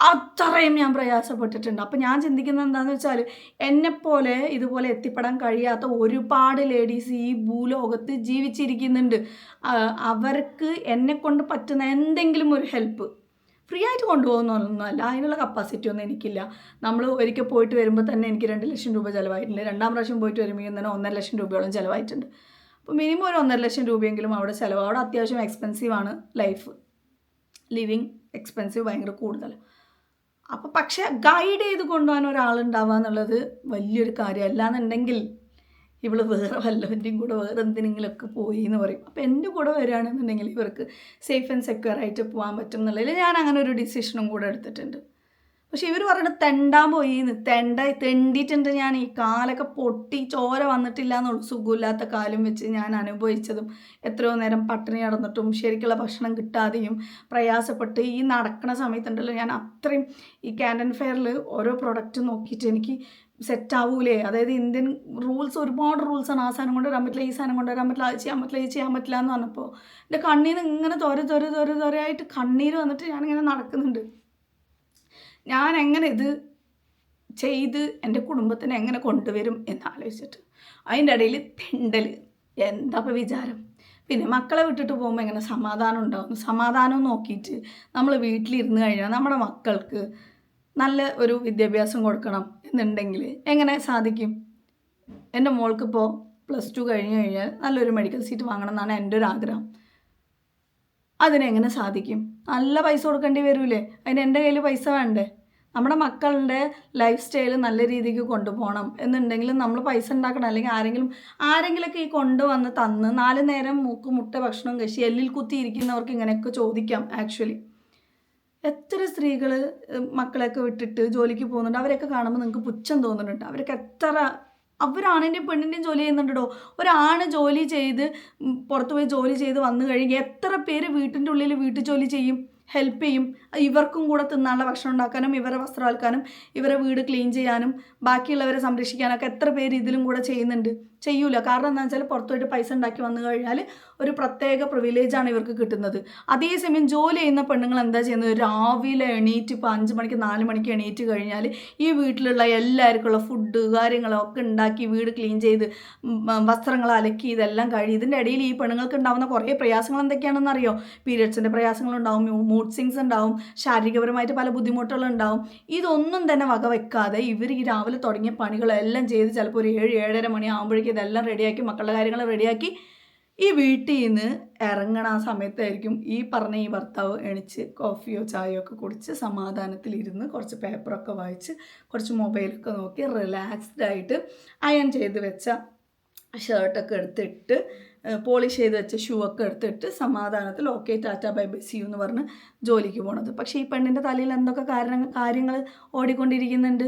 അത്രയും ഞാൻ പ്രയാസപ്പെട്ടിട്ടുണ്ട്. അപ്പം ഞാൻ ചിന്തിക്കുന്നത് എന്താണെന്ന് വെച്ചാൽ എന്നെപ്പോലെ ഇതുപോലെ എത്തിപ്പെടാൻ കഴിയാത്ത ഒരുപാട് ലേഡീസ് ഈ ഭൂലോകത്ത് ജീവിച്ചിരിക്കുന്നുണ്ട്. അവർക്ക് എന്നെക്കൊണ്ട് പറ്റുന്ന എന്തെങ്കിലും ഒരു ഹെൽപ്പ് ഫ്രീ ആയിട്ട് കൊണ്ടുപോകുന്നൊന്നുമല്ല അതിനുള്ള കപ്പാസിറ്റി ഒന്നും എനിക്കില്ല. നമ്മൾ ഒരിക്കൽ പോയിട്ട് വരുമ്പോൾ തന്നെ എനിക്ക് രണ്ട് ലക്ഷം രൂപ ചിലവായിട്ടുണ്ട്. രണ്ടാം പ്രാവശ്യം പോയിട്ട് വരുമ്പോൾ തന്നെ ഒന്നര ലക്ഷം രൂപയോളം ചിലവായിട്ടുണ്ട്. അപ്പോൾ മിനിമം ഒരു ഒന്നര ലക്ഷം രൂപയെങ്കിലും അവിടെ ചിലവ്. അവിടെ അത്യാവശ്യം എക്സ്പെൻസീവാണ് ലൈഫ് ലിവിങ് എക്സ്പെൻസീവ് ഭയങ്കര കൂടുതൽ അപ്പോൾ പക്ഷേ ഗൈഡ് ചെയ്ത് കൊണ്ടുപോകാൻ ഒരാളുണ്ടാവുക എന്നുള്ളത് വലിയൊരു കാര്യമല്ല അല്ലാന്നുണ്ടെങ്കിൽ ഇവൾ വേറെ വല്ലവന്റെയും കൂടെ വേറെ എന്തിനെങ്കിലുമൊക്കെ പോയി എന്ന് പറയും. അപ്പോൾ എന്റെ കൂടെ വരികയാണെന്നുണ്ടെങ്കിൽ ഇവർക്ക് സേഫ് ആൻഡ് സെക്യൂർ ആയിട്ട് പോകാൻ പറ്റും എന്നുള്ളതിൽ ഞാൻ അങ്ങനെ ഒരു ഡിസിഷനും കൂടെ എടുത്തിട്ടുണ്ട്. പക്ഷെ ഇവർ പറയുന്നത് തെണ്ടാൻ പോയി തെണ്ട തെണ്ടിയിട്ടുണ്ട് ഞാൻ. ഈ കാലൊക്കെ പൊട്ടി ചോര വന്നിട്ടില്ല എന്നുള്ള സുഖമില്ലാത്ത കാലം വെച്ച് ഞാൻ അനുഭവിച്ചതും എത്രയോ നേരം പട്ടിണി നടന്നിട്ടും ശരിക്കുള്ള ഭക്ഷണം കിട്ടാതെയും പ്രയാസപ്പെട്ട് ഈ നടക്കുന്ന സമയത്തുണ്ടല്ലോ ഞാൻ അത്രയും ഈ ക്യാൻഡൻ ഫെയറിൽ ഓരോ പ്രൊഡക്റ്റ് നോക്കിയിട്ട് എനിക്ക് സെറ്റ് ആവൂലേ അതായത് ഇന്ത്യൻ റൂൾസ് ഒരുപാട് റൂൾസാണ്. ആ സാധനം കൊണ്ടുവരാൻ പറ്റില്ല ഈ സാധനം കൊണ്ടുവരാൻ പറ്റില്ല അത് ചെയ്യാൻ പറ്റില്ല ഇത് ചെയ്യാൻ പറ്റില്ല എന്ന് പറഞ്ഞപ്പോൾ എന്റെ കണ്ണീർ ഇങ്ങനെ തൊര തൊര തൊര തൊരയായിട്ട് കണ്ണീര് വന്നിട്ട് ഞാനിങ്ങനെ നടക്കുന്നുണ്ട്. ഞാൻ എങ്ങനെ ഇത് ചെയ്ത് എന്റെ കുടുംബത്തിനെ എങ്ങനെ കൊണ്ടുവരും എന്ന് ആലോചിച്ചിട്ട് അതിന്റെ ഇടയിൽ തെണ്ടൽ എന്താ വിചാരം? പിന്നെ മക്കളെ വിട്ടിട്ട് പോകുമ്പോൾ എങ്ങനെ സമാധാനം ഉണ്ടാവും സമാധാനം നോക്കിയിട്ട് നമ്മൾ വീട്ടിലിരുന്ന് കഴിഞ്ഞാൽ നമ്മുടെ മക്കൾക്ക് നല്ല ഒരു വിദ്യാഭ്യാസം കൊടുക്കണം എന്നുണ്ടെങ്കിൽ എങ്ങനെ സാധിക്കും? എന്റെ മോൾക്കിപ്പോൾ പ്ലസ് ടു കഴിഞ്ഞ് കഴിഞ്ഞാൽ നല്ലൊരു മെഡിക്കൽ സീറ്റ് വാങ്ങണം എന്നാണ് എന്റെ ഒരു ആഗ്രഹം. അതിനെങ്ങനെ സാധിക്കും? നല്ല പൈസ കൊടുക്കേണ്ടി വരൂലേ? അതിന് എന്റെ കയ്യിൽ പൈസ വേണ്ടേ? നമ്മുടെ മക്കളുടെ ലൈഫ് സ്റ്റൈൽ നല്ല രീതിക്ക് കൊണ്ടുപോകണം എന്നുണ്ടെങ്കിൽ നമ്മൾ പൈസ ഉണ്ടാക്കണം. അല്ലെങ്കിൽ ആരെങ്കിലും ആരെങ്കിലുമൊക്കെ ഈ കൊണ്ടുവന്ന് തന്ന് നാല് നേരം മൂക്ക് മുട്ട ഭക്ഷണം കഴിച്ച് എല്ലിൽ കുത്തിയിരിക്കുന്നവർക്ക് ഇങ്ങനെയൊക്കെ ചോദിക്കാം ആക്ച്വലി എത്ര സ്ത്രീകൾ മക്കളെയൊക്കെ വിട്ടിട്ട് ജോലിക്ക് പോകുന്നുണ്ട്. അവരെയൊക്കെ കാണുമ്പോൾ നിങ്ങൾക്ക് പുച്ഛം തോന്നുന്നുണ്ട്. അവരൊക്കെ എത്ര അവരാണിന്റെയും പെണ്ണിന്റെയും ജോലി ചെയ്യുന്നുണ്ടോ ഒരാണ് ജോലി ചെയ്ത് പുറത്തു പോയി ജോലി ചെയ്ത് വന്നു കഴിഞ്ഞ് എത്ര പേര് വീട്ടിന്റെ ഉള്ളിൽ വീട്ടു ജോലി ചെയ്യും ഹെൽപ്പ് ചെയ്യും. ഇവർക്കും കൂടെ തിന്നാനുള്ള ഭക്ഷണം ഉണ്ടാക്കാനും ഇവരെ വസ്ത്രം അലക്കാനും ഇവരെ വീട് ക്ലീൻ ചെയ്യാനും ബാക്കിയുള്ളവരെ സംരക്ഷിക്കാനൊക്കെ എത്ര പേര് ഇതിലും കൂടെ ചെയ്യുന്നുണ്ട്. ചെയ്യൂല. കാരണം എന്താണെന്ന് വെച്ചാൽ പുറത്തോട്ട് പൈസ ഉണ്ടാക്കി വന്നു കഴിഞ്ഞാൽ ഒരു പ്രത്യേക പ്രിവിലേജാണ് ഇവർക്ക് കിട്ടുന്നത്. അതേസമയം ജോലി ചെയ്യുന്ന പെണ്ണുങ്ങൾ എന്താ ചെയ്യുന്നത്? രാവിലെ എണീറ്റ് ഇപ്പോൾ അഞ്ച് മണിക്ക് നാല് മണിക്ക് എണീറ്റ് കഴിഞ്ഞാൽ ഈ വീട്ടിലുള്ള എല്ലാവർക്കുള്ള ഫുഡ് കാര്യങ്ങളൊക്കെ ഉണ്ടാക്കി വീട് ക്ലീൻ ചെയ്ത് വസ്ത്രങ്ങൾ അലക്കി ഇതെല്ലാം കഴിയും ഇതിന്റെ ഇടയിൽ ഈ പെണ്ണുങ്ങൾക്ക് ഉണ്ടാകുന്ന കുറേ പ്രയാസങ്ങൾ എന്തൊക്കെയാണെന്ന് അറിയോ? പീരിയഡ്സിന്റെ പ്രയാസങ്ങളുണ്ടാവും മൂഡ് സിങ്സ് ഉണ്ടാവും ശാരീരികപരമായിട്ട് പല ബുദ്ധിമുട്ടുകളുണ്ടാവും ഇതൊന്നും തന്നെ വക വെക്കാതെ ഇവർ ഈ രാവിലെ തുടങ്ങിയ പണികളെല്ലാം ചെയ്ത് ചിലപ്പോൾ ഒരു ഏഴ് ഏഴര മണി ആകുമ്പോഴേക്കും ഇതെല്ലാം റെഡിയാക്കി മക്കളുടെ കാര്യങ്ങൾ റെഡിയാക്കി. ഈ വീട്ടിൽ നിന്ന് ഇറങ്ങണ ആ സമയത്തായിരിക്കും ഈ പറഞ്ഞ ഈ ഭർത്താവ് എണിച്ച് കോഫിയോ ചായയോ ഒക്കെ കുടിച്ച് സമാധാനത്തിലിരുന്ന് കുറച്ച് പേപ്പറൊക്കെ വായിച്ച് കുറച്ച് മൊബൈലൊക്കെ നോക്കി റിലാക്സ്ഡ് ആയിട്ട് അയൺ ചെയ്ത് വെച്ച ഷർട്ടൊക്കെ എടുത്തിട്ട് പോളിഷ് ചെയ്ത് വെച്ച ഷൂ ഒക്കെ എടുത്തിട്ട് സമാധാനത്തിൽ okay tata bye bye see എന്ന് പറഞ്ഞ് ജോലിക്ക് പോണത്. പക്ഷേ ഈ പെണ്ണിന്റെ തലയിൽ എന്തൊക്കെ കാരണം കാര്യങ്ങൾ ഓടിക്കൊണ്ടിരിക്കുന്നുണ്ട്?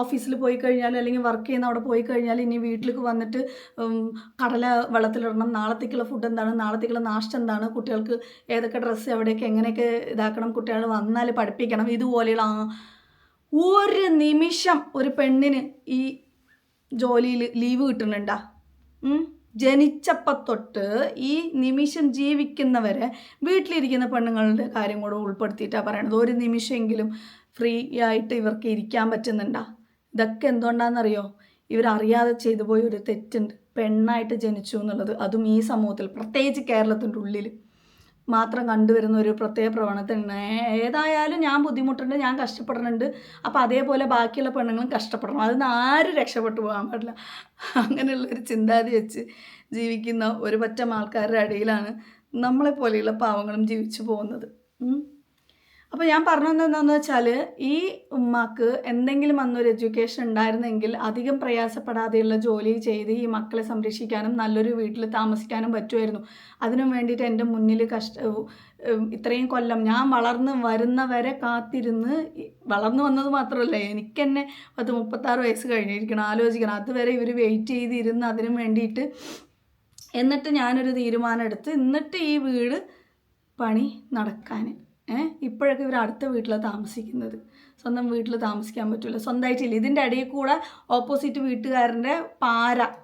ഓഫീസിൽ പോയി കഴിഞ്ഞാൽ അല്ലെങ്കിൽ വർക്ക് ചെയ്യുന്ന അവിടെ പോയി കഴിഞ്ഞാൽ ഇനി വീട്ടിലേക്ക് വന്നിട്ട് കടല വെള്ളത്തിലിടണം നാളത്തേക്കുള്ള ഫുഡ് എന്താണ് നാളത്തേക്കുള്ള നാഷ്ടം എന്താണ് കുട്ടികൾക്ക് ഏതൊക്കെ ഡ്രസ്സ് എവിടെയൊക്കെ എങ്ങനെയൊക്കെ ഇതാക്കണം കുട്ടികൾ വന്നാൽ പഠിപ്പിക്കണം. ഇതുപോലെയുള്ള ഒരു നിമിഷം ഒരു പെണ്ണിന് ഈ ജോലിയിൽ ലീവ് കിട്ടുന്നുണ്ടാ? ജനിച്ചപ്പത്തൊട്ട് ജനിച്ചപ്പം തൊട്ട് ഈ നിമിഷം ജീവിക്കുന്നവരെ വീട്ടിലിരിക്കുന്ന പെണ്ണുങ്ങളുടെ കാര്യം കൂടെ ഉൾപ്പെടുത്തിയിട്ടാണ് പറയണത്. ഒരു നിമിഷമെങ്കിലും ഫ്രീ ആയിട്ട് ഇവർക്ക് ഇരിക്കാൻ പറ്റുന്നുണ്ടാ? ഇതൊക്കെ എന്തുകൊണ്ടാണെന്നറിയോ? ഇവരറിയാതെ ചെയ്തു പോയ ഒരു തെറ്റുണ്ട്. പെണ്ണായിട്ട് ജനിച്ചു എന്നുള്ളത് അതും ഈ സമൂഹത്തിൽ പ്രത്യേകിച്ച് കേരളത്തിന്റെ ഉള്ളിൽ മാത്രം കണ്ടുവരുന്ന ഒരു പ്രത്യേക പ്രവണതയാണ് ഏതായാലും ഞാൻ ബുദ്ധിമുട്ടുണ്ട് ഞാൻ കഷ്ടപ്പെടുന്നുണ്ട്. അപ്പോൾ അതേപോലെ ബാക്കിയുള്ള പെണ്ണുങ്ങളും കഷ്ടപ്പെടണം. അതിന് ആരും രക്ഷപ്പെട്ടു പോകാൻ പാടില്ല? അങ്ങനെയുള്ള ഒരു ചിന്താഗതി വെച്ച് ജീവിക്കുന്ന ഒരു പറ്റം ആൾക്കാരുടെ ഇടയിലാണ് നമ്മളെപ്പോലെയുള്ള പാവങ്ങളും ജീവിച്ചു പോകുന്നത്. അപ്പോൾ ഞാൻ പറഞ്ഞത് എന്താണെന്ന് വെച്ചാൽ ഈ ഉമ്മാക്ക് എന്തെങ്കിലും അന്നൊരു എഡ്യൂക്കേഷൻ ഉണ്ടായിരുന്നെങ്കിൽ അധികം പ്രയാസപ്പെടാതെയുള്ള ജോലി ചെയ്ത് ഈ മക്കളെ സംരക്ഷിക്കാനും നല്ലൊരു വീട്ടിൽ താമസിക്കാനും പറ്റുമായിരുന്നു. അതിനു വേണ്ടിയിട്ട് എന്റെ മുന്നിൽ കഷ്ട ഇത്രയും കൊല്ലം ഞാൻ വളർന്ന് വരുന്നവരെ കാത്തിരുന്ന് വളർന്നു വന്നത് മാത്രമല്ല എനിക്കെന്നെ പത്ത് മുപ്പത്താറ് വയസ്സ് കഴിഞ്ഞിരിക്കണം ആലോചിക്കണം. അതുവരെ ഇവർ വെയിറ്റ് ചെയ്തിരുന്ന് അതിനു വേണ്ടിയിട്ട് എന്നിട്ട് ഞാനൊരു തീരുമാനം എടുത്ത് എന്നിട്ട് ഈ വീട് പണി നടക്കാൻ ഇപ്പോഴൊക്കെ ഇവർ അടുത്ത വീട്ടിലാണ് താമസിക്കുന്നത്. സ്വന്തം വീട്ടിൽ താമസിക്കാൻ പറ്റില്ല സ്വന്തമായിട്ടില്ല. ഇതിന്റെ ഇടയിൽ കൂടെ ഓപ്പോസിറ്റ് വീട്ടുകാരന്റെ പാര.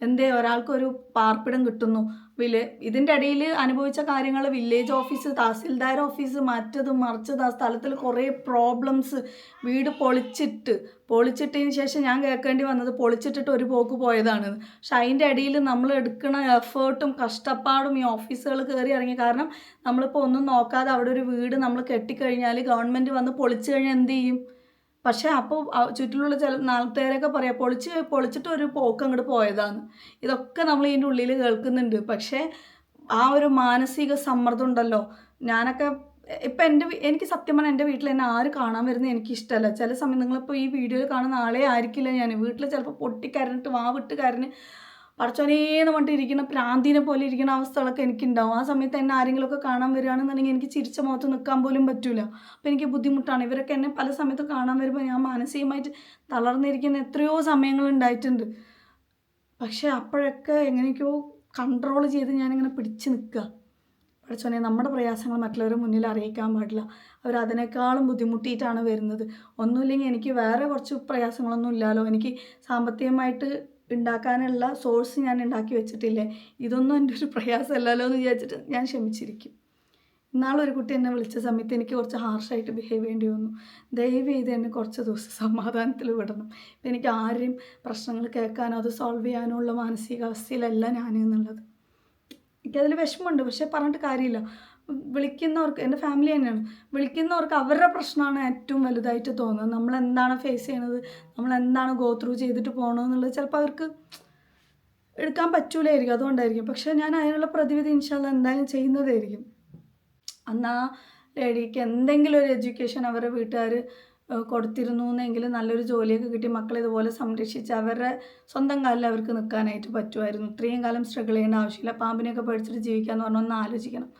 എന്തേ ഒരാൾക്കൊരു പാർപ്പിടം കിട്ടുന്നു. വിൽ ഇതിന്റെ ഇടയിൽ അനുഭവിച്ച കാര്യങ്ങൾ വില്ലേജ് ഓഫീസ് തഹസിൽദാർ ഓഫീസ് മറ്റത് മറിച്ചത് ആ സ്ഥലത്തിൽ കുറേ പ്രോബ്ലംസ് വീട് പൊളിച്ചിട്ട് പൊളിച്ചിട്ടതിന് ശേഷം ഞാൻ കേൾക്കേണ്ടി വന്നത് പൊളിച്ചിട്ടിട്ട് ഒരു പോക്ക് പോയതാണ്. പക്ഷെ അതിന്റെ ഇടയിൽ നമ്മൾ എടുക്കുന്ന എഫേർട്ടും കഷ്ടപ്പാടും ഈ ഓഫീസുകൾ കയറി ഇറങ്ങി. കാരണം നമ്മളിപ്പോൾ ഒന്നും നോക്കാതെ അവിടെ ഒരു വീട് നമ്മൾ കെട്ടിക്കഴിഞ്ഞാൽ ഗവൺമെന്റ് വന്ന് പൊളിച്ചു കഴിഞ്ഞാൽ എന്ത് ചെയ്യും? പക്ഷേ അപ്പോൾ ചുറ്റിലുള്ള ചില നാളത്തേരൊക്കെ പറയാം പൊളിച്ച് പൊളിച്ചിട്ട് ഒരു പോക്ക് അങ്ങോട്ട് പോയതാണ് ഇതൊക്കെ നമ്മൾ ഇതിന്റെ ഉള്ളിൽ കേൾക്കുന്നുണ്ട്. പക്ഷേ ആ ഒരു മാനസിക സമ്മർദ്ദം ഉണ്ടല്ലോ. ഞാനൊക്കെ ഇപ്പം എന്റെ എനിക്ക് സത്യം പറഞ്ഞാൽ എന്റെ വീട്ടിൽ എന്നെ ആര് കാണാൻ വരുന്നത് എനിക്ക് ഇഷ്ടമല്ല ചില സമയം നിങ്ങളിപ്പോൾ ഈ വീഡിയോയിൽ കാണുന്ന ആളെ ആയിരിക്കില്ല ഞാൻ. വീട്ടിൽ ചിലപ്പോൾ പൊട്ടിക്കരഞ്ഞിട്ട് വാവിട്ട് കരഞ്ഞ് പടച്ചോനേന്ന് പറഞ്ഞിട്ട് ഇരിക്കുന്ന പ്രാന്തിനെ പോലെ ഇരിക്കുന്ന അവസ്ഥകളൊക്കെ എനിക്കുണ്ടാവും. ആ സമയത്ത് എന്നെ ആരെങ്കിലുമൊക്കെ കാണാൻ വരികയാണെന്നുണ്ടെങ്കിൽ എനിക്ക് ചിരിച്ച മുഖത്ത് നിൽക്കാൻ പോലും പറ്റില്ല അപ്പോൾ എനിക്ക് ബുദ്ധിമുട്ടാണ്. ഇവരൊക്കെ എന്നെ പല സമയത്ത് കാണാൻ വരുമ്പോൾ ഞാൻ മാനസികമായിട്ട് തളർന്നിരിക്കുന്ന എത്രയോ സമയങ്ങൾ ഉണ്ടായിട്ടുണ്ട്. പക്ഷേ അപ്പോഴൊക്കെ എങ്ങനെയൊക്കെയോ കൺട്രോൾ ചെയ്ത് ഞാനിങ്ങനെ പിടിച്ച് നിൽക്കുക. പഠിച്ചോനെ നമ്മുടെ പ്രയാസങ്ങൾ മറ്റുള്ളവരുടെ മുന്നിൽ അറിയിക്കാൻ പാടില്ല. അവർ അതിനേക്കാളും ബുദ്ധിമുട്ടിയിട്ടാണ് വരുന്നത്. ഒന്നുമില്ലെങ്കിൽ എനിക്ക് വേറെ കുറച്ച് പ്രയാസങ്ങളൊന്നും ഇല്ലല്ലോ എനിക്ക് സാമ്പത്തികമായിട്ട് ഉണ്ടാക്കാനുള്ള സോഴ്സ് ഞാൻ ഉണ്ടാക്കി വെച്ചിട്ടില്ലേ? ഇതൊന്നും എന്റെ ഒരു പ്രയാസമല്ലല്ലോ എന്ന് വിചാരിച്ചിട്ട് ഞാൻ ക്ഷമിച്ചിരിക്കും. ഇന്നാളൊരു കുട്ടി എന്നെ വിളിച്ച സമയത്ത് എനിക്ക് കുറച്ച് ഹാർഷായിട്ട് ബിഹേവ് ചെയ്യേണ്ടി വന്നു. ദയവ് ചെയ്ത് എന്നെ കുറച്ച് ദിവസം സമാധാനത്തിൽ വിടണം. ഇപ്പം എനിക്ക് ആരെയും പ്രശ്നങ്ങൾ കേൾക്കാനോ അത് സോൾവ് ചെയ്യാനോ ഉള്ള മാനസികാവസ്ഥയിലല്ല ഞാൻ എന്നുള്ളത് എനിക്കതിൽ വിഷമമുണ്ട്. പക്ഷേ പറഞ്ഞിട്ട് കാര്യമില്ല. വിളിക്കുന്നവർക്ക് എന്റെ ഫാമിലി തന്നെയാണ്. വിളിക്കുന്നവർക്ക് അവരുടെ പ്രശ്നമാണ് ഏറ്റവും വലുതായിട്ട് തോന്നുന്നത്. നമ്മൾ എന്താണ് ഫേസ് ചെയ്യണത്? നമ്മൾ എന്താണ് ഗോ ത്രൂ ചെയ്തിട്ട് പോകണമെന്നുള്ളത് ചിലപ്പോൾ അവർക്ക് എടുക്കാൻ പറ്റൂലായിരിക്കും. അതുകൊണ്ടായിരിക്കും. പക്ഷേ ഞാൻ അതിനുള്ള പ്രതിവിധി ഇൻഷാല്ല എന്തായാലും ചെയ്യുന്നതായിരിക്കും. ആ ലേഡിക്ക് എന്തെങ്കിലും ഒരു എഡ്യൂക്കേഷൻ അവരുടെ വീട്ടുകാർ കൊടുത്തിരുന്നു എന്നെങ്കിൽ നല്ലൊരു ജോലിയൊക്കെ കിട്ടി മക്കളെ ഇതുപോലെ സംരക്ഷിച്ച് അവരുടെ സ്വന്തം കാലിൽ അവർക്ക് നിൽക്കാനായിട്ട് പറ്റുമായിരുന്നു. ഇത്രയും കാലം സ്ട്രഗിൾ ചെയ്യേണ്ട ആവശ്യമില്ല. പാമ്പിനെയൊക്കെ പേടിച്ചിട്ട് ജീവിക്കാമെന്ന് പറഞ്ഞാൽ ഒന്ന് ആലോചിക്കണം.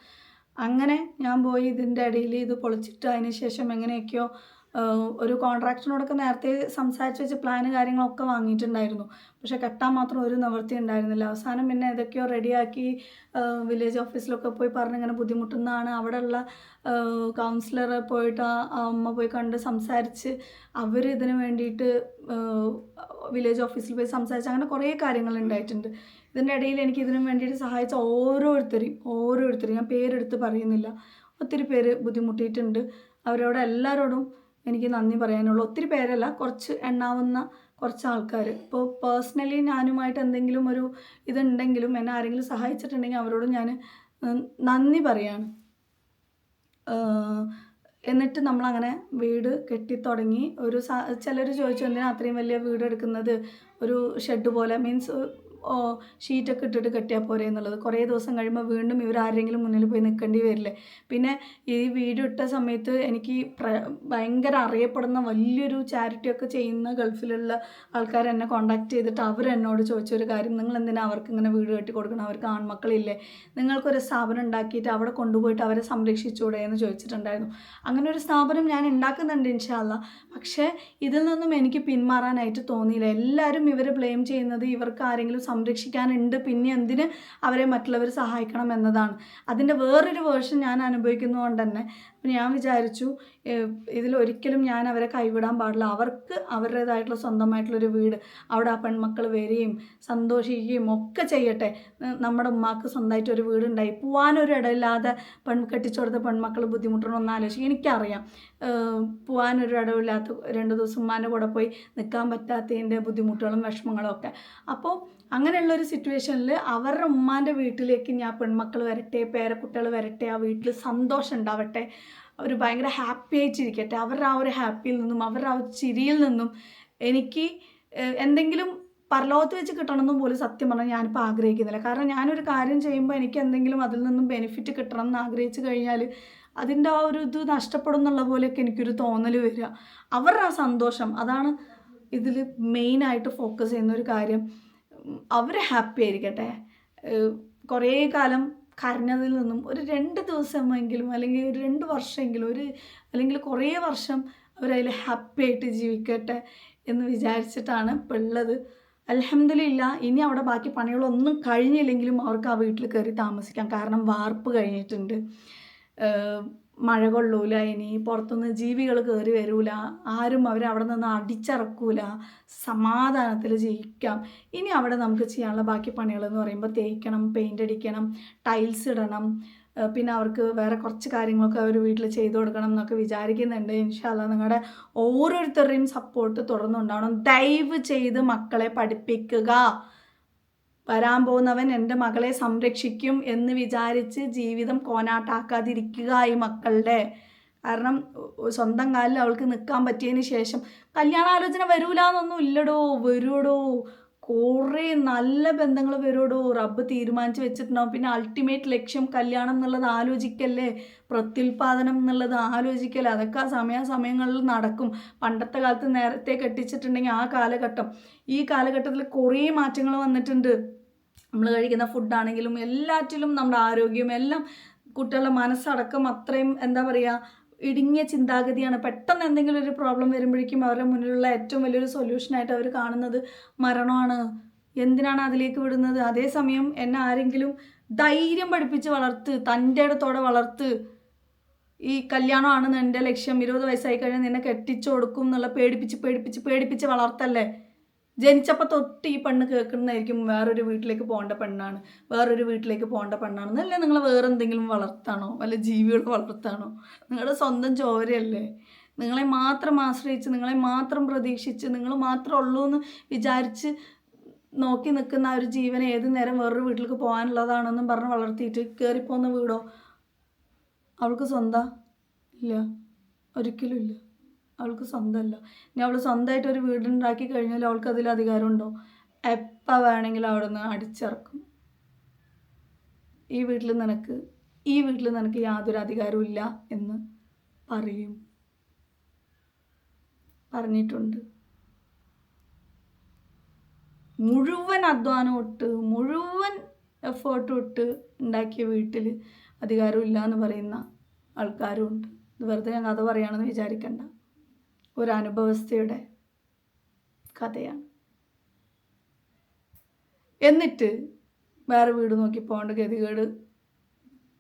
അങ്ങനെ ഞാൻ പോയി ഇതിന്റെ അടിയിൽ ഇത് പൊളിച്ചിട്ട് അതിന് ശേഷം എങ്ങനെയൊക്കെയോ ഒരു കോൺട്രാക്ടറിനോടൊക്കെ നേരത്തെ സംസാരിച്ച് വെച്ച് പ്ലാന് കാര്യങ്ങളൊക്കെ വാങ്ങിയിട്ടുണ്ടായിരുന്നു. പക്ഷെ കെട്ടാൻ മാത്രം ഒരു നിവൃത്തി ഉണ്ടായിരുന്നില്ല. അവസാനം പിന്നെ ഏതൊക്കെയോ റെഡിയാക്കി വില്ലേജ് ഓഫീസിലൊക്കെ പോയി പറഞ്ഞ് ഇങ്ങനെ ബുദ്ധിമുട്ടുന്നതാണ്. അവിടെയുള്ള കൗൺസിലറെ പോയിട്ട് ആ അമ്മ പോയി കണ്ട് സംസാരിച്ച് അവർ ഇതിന് വേണ്ടിയിട്ട് വില്ലേജ് ഓഫീസിൽ പോയി സംസാരിച്ച് അങ്ങനെ കുറേ കാര്യങ്ങൾ ഉണ്ടായിട്ടുണ്ട്. ഇതിന്റെ ഇടയിൽ എനിക്ക് ഇതിനു വേണ്ടിയിട്ട് സഹായിച്ച ഓരോരുത്തരെയും ഓരോരുത്തരെയും ഞാൻ പേരെടുത്ത് പറയുന്നില്ല ഒത്തിരി പേര് ബുദ്ധിമുട്ടിയിട്ടുണ്ട്. അവരോട് എല്ലാവരോടും എനിക്ക് നന്ദി പറയാനുള്ളൂ. ഒത്തിരി പേരല്ല കുറച്ച് എണ്ണാവുന്ന കുറച്ച് ആൾക്കാർ ഇപ്പോൾ പേഴ്സണലി ഞാനുമായിട്ട് എന്തെങ്കിലും ഒരു ഇതുണ്ടെങ്കിലും എന്നെ ആരെങ്കിലും സഹായിച്ചിട്ടുണ്ടെങ്കിൽ അവരോട് ഞാൻ നന്ദി പറയാണ്. എന്നിട്ട് നമ്മളങ്ങനെ വീട് കെട്ടിത്തുടങ്ങി. ഒരു ചിലർ ചോദിച്ചു എന്തിനാണ് അത്രയും വലിയ വീട് എടുക്കുന്നത് ഒരു ഷെഡ് പോലെ. മീൻസ് ഷീറ്റൊക്കെ ഇട്ടിട്ട് കെട്ടിയാൽ പോരെ എന്നുള്ളത്. കുറേ ദിവസം കഴിയുമ്പോൾ വീണ്ടും ഇവർ ആരെങ്കിലും മുന്നിൽ പോയി നിൽക്കേണ്ടി വരില്ലേ? പിന്നെ ഈ വീഡിയോ ഇട്ട സമയത്ത് എനിക്ക് ഭയങ്കര അറിയപ്പെടുന്ന വലിയൊരു ചാരിറ്റിയൊക്കെ ചെയ്യുന്ന ഗൾഫിലുള്ള ആൾക്കാർ എന്നെ കോണ്ടാക്ട് ചെയ്തിട്ട് അവർ എന്നോട് ചോദിച്ചൊരു കാര്യം. നിങ്ങൾ എന്തിനാ അവർക്ക് ഇങ്ങനെ വീട് കെട്ടി കൊടുക്കണം? അവർക്ക് ആൺമക്കളില്ലേ? നിങ്ങൾക്കൊരു സ്ഥാപനം ഉണ്ടാക്കിയിട്ട് അവിടെ കൊണ്ടുപോയിട്ട് അവരെ സംരക്ഷിച്ചൂടെ? എന്ന് ചോദിച്ചിട്ടുണ്ടായിരുന്നു. അങ്ങനെ ഒരു സ്ഥാപനം ഞാൻ ഉണ്ടാക്കുന്നുണ്ട് ഇൻഷാല്ല പക്ഷേ ഇതിൽ നിന്നും എനിക്ക് പിന്മാറാനായിട്ട് തോന്നിയില്ല. എല്ലാവരും ഇവർ ബ്ലെയിം ചെയ്യുന്നത് ഇവർക്ക് ആരെങ്കിലും സംരക്ഷിക്കാനുണ്ട്. പിന്നെ എന്തിന് അവരെ മറ്റുള്ളവർ സഹായിക്കണം എന്നതാണ്. അതിന്റെ വേറൊരു വേർഷൻ ഞാൻ അനുഭവിക്കുന്നതുകൊണ്ട് തന്നെ ഞാൻ വിചാരിച്ചു ഇതിൽ ഒരിക്കലും ഞാൻ അവരെ കൈവിടാൻ പാടില്ല. അവർക്ക് അവരുടേതായിട്ടുള്ള സ്വന്തമായിട്ടുള്ളൊരു വീട് അവിടെ ആ പെൺമക്കൾ വരികയും സന്തോഷിക്കുകയും ഒക്കെ ചെയ്യട്ടെ. നമ്മുടെ ഉമ്മാക്ക് സ്വന്തമായിട്ട് ഒരു വീടുണ്ടായി. പോകാനൊരു ഇടയില്ലാതെ പെൺ കെട്ടിച്ചു കൊടുത്ത പെൺമക്കൾ ബുദ്ധിമുട്ടണമെന്ന് ആലോചിക്കും എനിക്കറിയാം. പോവാനൊരു പോകാനൊരു ഇടവില്ലാത്ത രണ്ട് ദിവസം ഉമ്മാന്റെ കൂടെ പോയി നിൽക്കാൻ പറ്റാത്തതിന്റെ ബുദ്ധിമുട്ടുകളും വിഷമങ്ങളും ഒക്കെ. അപ്പോൾ അങ്ങനെയുള്ളൊരു സിറ്റുവേഷനിൽ അവരുടെ ഉമ്മാന്റെ വീട്ടിലേക്ക് ഞാൻ പെൺമക്കൾ വരട്ടെ പേരക്കുട്ടികൾ വരട്ടെ ആ വീട്ടിൽ സന്തോഷം ഉണ്ടാവട്ടെ അവർ ഭയങ്കര ഹാപ്പി ആയിട്ടിരിക്കട്ടെ അവരുടെ ആ ഒരു ഹാപ്പിയിൽ നിന്നും അവരുടെ ആ ഒരു ചിരിയിൽ നിന്നും എനിക്ക് എന്തെങ്കിലും പരലോകത്ത് വെച്ച് കിട്ടണമെന്നും പോലും സത്യം പറഞ്ഞാൽ ഞാനിപ്പോൾ ആഗ്രഹിക്കുന്നില്ല. കാരണം ഞാനൊരു കാര്യം ചെയ്യുമ്പോൾ എനിക്ക് എന്തെങ്കിലും അതിൽ നിന്നും ബെനിഫിറ്റ് കിട്ടണം എന്ന് ആഗ്രഹിച്ചു കഴിഞ്ഞാൽ അതിന്റെ ആ ഒരു ഇത് നഷ്ടപ്പെടും എന്നുള്ള പോലെയൊക്കെ എനിക്കൊരു തോന്നൽ വരിക. അവരുടെ ആ സന്തോഷം അതാണ് ഇതിൽ മെയിനായിട്ട് ഫോക്കസ് ചെയ്യുന്ന ഒരു കാര്യം. അവർ ഹാപ്പി ആയിരിക്കട്ടെ. കുറേ കാലം കരഞ്ഞതിൽ നിന്നും ഒരു രണ്ട് ദിവസമെങ്കിലും അല്ലെങ്കിൽ ഒരു രണ്ട് വർഷമെങ്കിലും ഒരു അല്ലെങ്കിൽ കുറേ വർഷം അവരതിൽ ഹാപ്പി ആയിട്ട് ജീവിക്കട്ടെ എന്ന് വിചാരിച്ചിട്ടാണ് പിള്ളത് അലഹമില്ല ഇനി അവിടെ ബാക്കി പണികളൊന്നും കഴിഞ്ഞില്ലെങ്കിലും അവർക്ക് ആ വീട്ടിൽ കയറി താമസിക്കാം. കാരണം വാർപ്പ് കഴിഞ്ഞിട്ടുണ്ട്. മഴ കൊള്ളൂല ഇനി പുറത്തുനിന്ന് ജീവികൾ കയറി വരൂല ആരും അവരെ അവിടെ നിന്ന് അടിച്ചിറക്കൂല സമാധാനത്തിൽ ജീവിക്കാം. ഇനി അവിടെ നമുക്ക് ചെയ്യാനുള്ള ബാക്കി പണികളെന്ന് പറയുമ്പോൾ തേക്കണം പെയിന്റ് അടിക്കണം ടൈൽസ് ഇടണം പിന്നെ അവർക്ക് വേറെ കുറച്ച് കാര്യങ്ങളൊക്കെ അവർ വീട്ടിൽ ചെയ്തു കൊടുക്കണം എന്നൊക്കെ വിചാരിക്കുന്നുണ്ട്. ഇൻഷാല്ല നിങ്ങളുടെ ഓരോരുത്തരുടെയും സപ്പോർട്ട് തുടർന്നുണ്ടാവണം. ദയവ് ചെയ്ത് മക്കളെ പഠിപ്പിക്കുക. വരാൻ പോകുന്നവൻ എന്റെ മകളെ സംരക്ഷിക്കും എന്ന് വിചാരിച്ച് ജീവിതം കോനാട്ടാക്കാതിരിക്കുക ഈ മക്കളുടെ. കാരണം സ്വന്തം കാലിൽ അവൾക്ക് നിൽക്കാൻ പറ്റിയതിന് ശേഷം കല്യാണാലോചന വരൂലെന്നൊന്നും ഇല്ലടോ വരുവടോ കുറേ നല്ല ബന്ധങ്ങൾ വരുവടോ റബ്ബ് തീരുമാനിച്ച് വെച്ചിട്ടുണ്ടാവും. പിന്നെ അൾട്ടിമേറ്റ് ലക്ഷ്യം കല്യാണം എന്നുള്ളത് ആലോചിക്കല്ലേ? പ്രത്യുൽപാദനം എന്നുള്ളത് ആലോചിക്കല്ലേ? അതൊക്കെ ആ സമയാസമയങ്ങളിൽ നടക്കും. പണ്ടത്തെ കാലത്ത് നേരത്തെ കെട്ടിച്ചിട്ടുണ്ടെങ്കിൽ ആ കാലഘട്ടം. ഈ കാലഘട്ടത്തിൽ കുറേ മാറ്റങ്ങൾ വന്നിട്ടുണ്ട്. നമ്മൾ കഴിക്കുന്ന ഫുഡാണെങ്കിലും എല്ലാറ്റിലും നമ്മുടെ ആരോഗ്യം എല്ലാം കുട്ടികളുടെ മനസ്സടക്കം അത്രയും എന്താ പറയുക ഇടുങ്ങിയ ചിന്താഗതിയാണ്. പെട്ടെന്ന് എന്തെങ്കിലും ഒരു പ്രോബ്ലം വരുമ്പോഴേക്കും അവരുടെ മുന്നിലുള്ള ഏറ്റവും വലിയൊരു സൊല്യൂഷനായിട്ട് അവർ കാണുന്നത് മരണമാണ്. എന്തിനാണ് അതിലേക്ക് വിടുന്നത്? അതേസമയം എന്നെ ആരെങ്കിലും ധൈര്യം പഠിപ്പിച്ച് വളർത്ത് തന്റെ ഇടത്തോടെ വളർത്ത് ഈ കല്യാണമാണ് എന്റെ ലക്ഷ്യം ഇരുപത് വയസ്സായി കഴിഞ്ഞാൽ നിന്നെ കെട്ടിച്ചു കൊടുക്കും എന്നുള്ള പേടിപ്പിച്ച് പേടിപ്പിച്ച് പേടിപ്പിച്ച് വളർത്തല്ലേ? ജനിച്ചപ്പോൾ തൊട്ട് ഈ പെണ്ണ് കേൾക്കുന്നതായിരിക്കും വേറൊരു വീട്ടിലേക്ക് പോകേണ്ട പെണ്ണാണ് വേറൊരു വീട്ടിലേക്ക് പോകേണ്ട പെണ്ണാണ് എന്നല്ലേ നിങ്ങൾ വേറെ എന്തെങ്കിലും വളർത്താണോ? വല്ല ജീവികൾ വളർത്താണോ? നിങ്ങളുടെ സ്വന്തം ചോരയല്ലേ നിങ്ങളെ മാത്രം ആശ്രയിച്ച് നിങ്ങളെ മാത്രം പ്രതീക്ഷിച്ച് നിങ്ങൾ മാത്രമേ ഉള്ളൂ എന്ന് വിചാരിച്ച് നോക്കി നിൽക്കുന്ന ഒരു ജീവനെ ഏത് നേരം വേറൊരു വീട്ടിലേക്ക് പോകാനുള്ളതാണെന്നും പറഞ്ഞ് വളർത്തിയിട്ട് കയറിപ്പോകുന്ന വീടോ? അവൾക്ക് സ്വന്തം ഇല്ല. ഒരിക്കലും ഇല്ല. അവൾക്ക് സ്വന്തമല്ല. ഇനി അവൾ സ്വന്തമായിട്ട് ഒരു വീടുണ്ടാക്കി കഴിഞ്ഞാൽ അവൾക്ക് അതിൽ അധികാരമുണ്ടോ? എപ്പോൾ വേണമെങ്കിലും അവിടെ നിന്ന് അടിച്ചിറക്കും. ഈ വീട്ടിൽ നിനക്ക് ഈ വീട്ടിൽ നിനക്ക് യാതൊരു അധികാരവും ഇല്ല എന്ന് പറയും. പറഞ്ഞിട്ടുണ്ട്. മുഴുവൻ അധ്വാനം ഇട്ട് മുഴുവൻ എഫേർട്ടും ഇട്ട് ഉണ്ടാക്കിയ വീട്ടിൽ അധികാരമില്ല എന്ന് പറയുന്ന ആൾക്കാരും ഉണ്ട്. ഇത് വെറുതെ ഞാൻ കഥ പറയുകയാണെന്ന് വിചാരിക്കണ്ട. ഒരു അനുഭവസ്ഥയുടെ കഥയാണ്. എന്നിട്ട് വേറെ വീട് നോക്കി പോകേണ്ട ഗതികേട്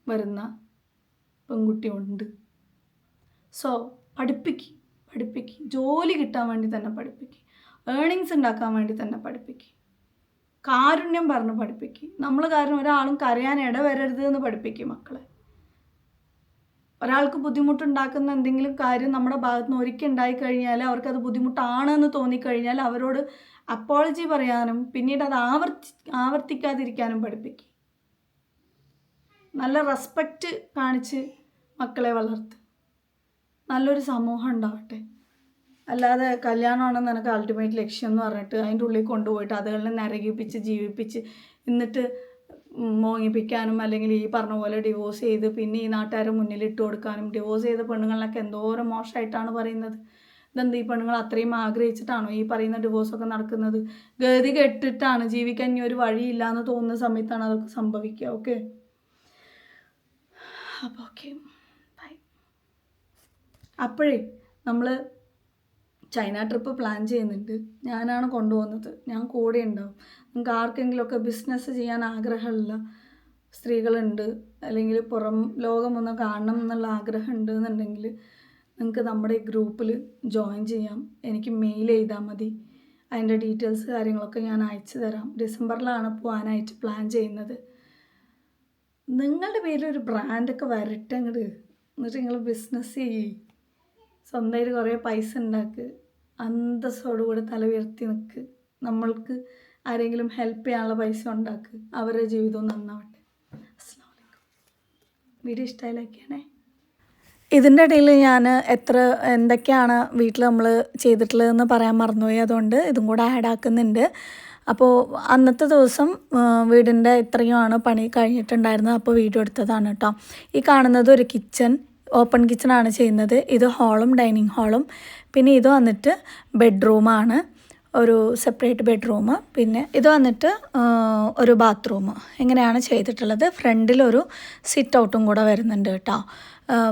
വരുന്ന പെൺകുട്ടിയുണ്ട്. സോ പഠിപ്പിക്ക് പഠിപ്പിക്ക്. ജോലി കിട്ടാൻ വേണ്ടി തന്നെ പഠിപ്പിക്ക്. ഏണിങ്സ് ഉണ്ടാക്കാൻ വേണ്ടി തന്നെ പഠിപ്പിക്ക്. കാരുണ്യം പറഞ്ഞ് പഠിപ്പിക്ക്. നമ്മൾ കാരണം ഒരാളും കരയാൻ ഇടവരരുത് എന്ന് പഠിപ്പിക്കും മക്കളെ. ഒരാൾക്ക് ബുദ്ധിമുട്ടുണ്ടാക്കുന്ന എന്തെങ്കിലും കാര്യം നമ്മുടെ ഭാഗത്ത് നിന്ന് ഒരിക്കൽ ഉണ്ടായിക്കഴിഞ്ഞാൽ അവർക്കത് ബുദ്ധിമുട്ടാണെന്ന് തോന്നിക്കഴിഞ്ഞാൽ അവരോട് അപ്പോളജി പറയാനും പിന്നീട് അത് ആവർത്തി ആവർത്തിക്കാതിരിക്കാനും പഠിപ്പിക്കും. നല്ല റെസ്പെക്റ്റ് കാണിച്ച് മക്കളെ വളർത്ത്. നല്ലൊരു സമൂഹം ഉണ്ടാവട്ടെ. അല്ലാതെ കല്യാണമാണ് നിനക്ക് അൾട്ടിമേറ്റ് ലക്ഷ്യം എന്ന് പറഞ്ഞിട്ട് അതിന്റെ ഉള്ളിൽ കൊണ്ടുപോയിട്ട് അതുകളെ നരകിപ്പിച്ച് ജീവിപ്പിച്ച് എന്നിട്ട് മോങ്ങിപ്പിക്കാനും അല്ലെങ്കിൽ ഈ പറഞ്ഞ പോലെ ഡിവോഴ്സ് ചെയ്ത് പിന്നെ ഈ നാട്ടുകാരെ മുന്നിൽ ഇട്ട് കൊടുക്കാനും ഡിവോഴ്സ് ചെയ്ത പെണ്ണുങ്ങളിലൊക്കെ എന്തോരം മോശമായിട്ടാണ് പറയുന്നത്. ഇതെന്ത് ഈ പെണ്ണുങ്ങൾ അത്രയും ആഗ്രഹിച്ചിട്ടാണോ ഈ പറയുന്ന ഡിവോഴ്സൊക്കെ നടക്കുന്നത്? ഗതി കെട്ടിട്ടാണ് ജീവിക്കാൻ ഇനി ഒരു വഴിയില്ല എന്ന് തോന്നുന്ന സമയത്താണ് അതൊക്കെ സംഭവിക്കുക. ഓക്കെ അപ്പോൾ ഓക്കെ ബൈ അപ്പോഴേ നമ്മൾ ചൈന ട്രിപ്പ് പ്ലാൻ ചെയ്യുന്നുണ്ട്. ഞാനാണ് കൊണ്ടുപോകുന്നത്. ഞാൻ കൂടെ ഉണ്ടാവും നിങ്ങൾക്ക് ആർക്കെങ്കിലുമൊക്കെ ബിസിനസ് ചെയ്യാൻ ആഗ്രഹമുള്ള സ്ത്രീകളുണ്ട്. അല്ലെങ്കിൽ പുറം ലോകമൊന്ന് കാണണം എന്നുള്ള ആഗ്രഹം ഉണ്ട് എന്നുണ്ടെങ്കിൽ നിങ്ങൾക്ക് നമ്മുടെ ഗ്രൂപ്പിൽ ജോയിൻ ചെയ്യാം. എനിക്ക് മെയിൽ ചെയ്താൽ മതി. അതിന്റെ ഡീറ്റെയിൽസ് കാര്യങ്ങളൊക്കെ ഞാൻ അയച്ചു തരാം. ഡിസംബറിലാണ് പോകാനായിട്ട് പ്ലാൻ ചെയ്യുന്നത്. നിങ്ങളുടെ പേരിൽ ഒരു ബ്രാൻഡൊക്കെ വരട്ടെ അങ്ങോട്ട് എന്നിട്ട് നിങ്ങൾ ബിസിനസ് ചെയ്യ്. സ്വന്തമായിട്ട് കുറേ പൈസ ഉണ്ടാക്ക്. അന്തസ്സോടുകൂടെ തല ഉയർത്തി നിൽക്ക് നമ്മൾക്ക് ആരെങ്കിലും ഹെൽപ്പ് ചെയ്യാനുള്ള പൈസ ഉണ്ടാക്കുക അവരുടെ ജീവിതവും നന്നാവട്ടെ. അസ്സാം വീഡിയോ ഇഷ്ടമായി ലൈക്ക് ചെയ്യണേ ഇതിന്റെ ഇടയിൽ ഞാൻ എത്ര എന്തൊക്കെയാണ് വീട്ടിൽ നമ്മൾ ചെയ്തിട്ടുള്ളതെന്ന് പറയാൻ മറന്നുപോയി. അതുകൊണ്ട് ഇതും കൂടെ ആഡ് ആക്കുന്നുണ്ട്. അപ്പോൾ അന്നത്തെ ദിവസം വീടിന്റെ ഇത്രയുമാണ് പണി കഴിഞ്ഞിട്ടുണ്ടായിരുന്നത്. അപ്പോൾ വീഡിയോ എടുത്തതാണ് കേട്ടോ ഈ കാണുന്നത് ഒരു കിച്ചൺ ഓപ്പൺ കിച്ചണാണ് ചെയ്യുന്നത്. ഇത് ഹാളും ഡൈനിങ് ഹാളും പിന്നെ ഇത് വന്നിട്ട് ബെഡ്റൂമാണ് ഒരു സെപ്പറേറ്റ് ബെഡ്റൂം പിന്നെ ഇത് വന്നിട്ട് ഒരു ബാത്റൂം എങ്ങനെയാണ് ചെയ്തിട്ടുള്ളത്. ഫ്രണ്ടിലൊരു സിറ്റ് ഔട്ടും കൂടെ വരുന്നുണ്ട് കേട്ടോ.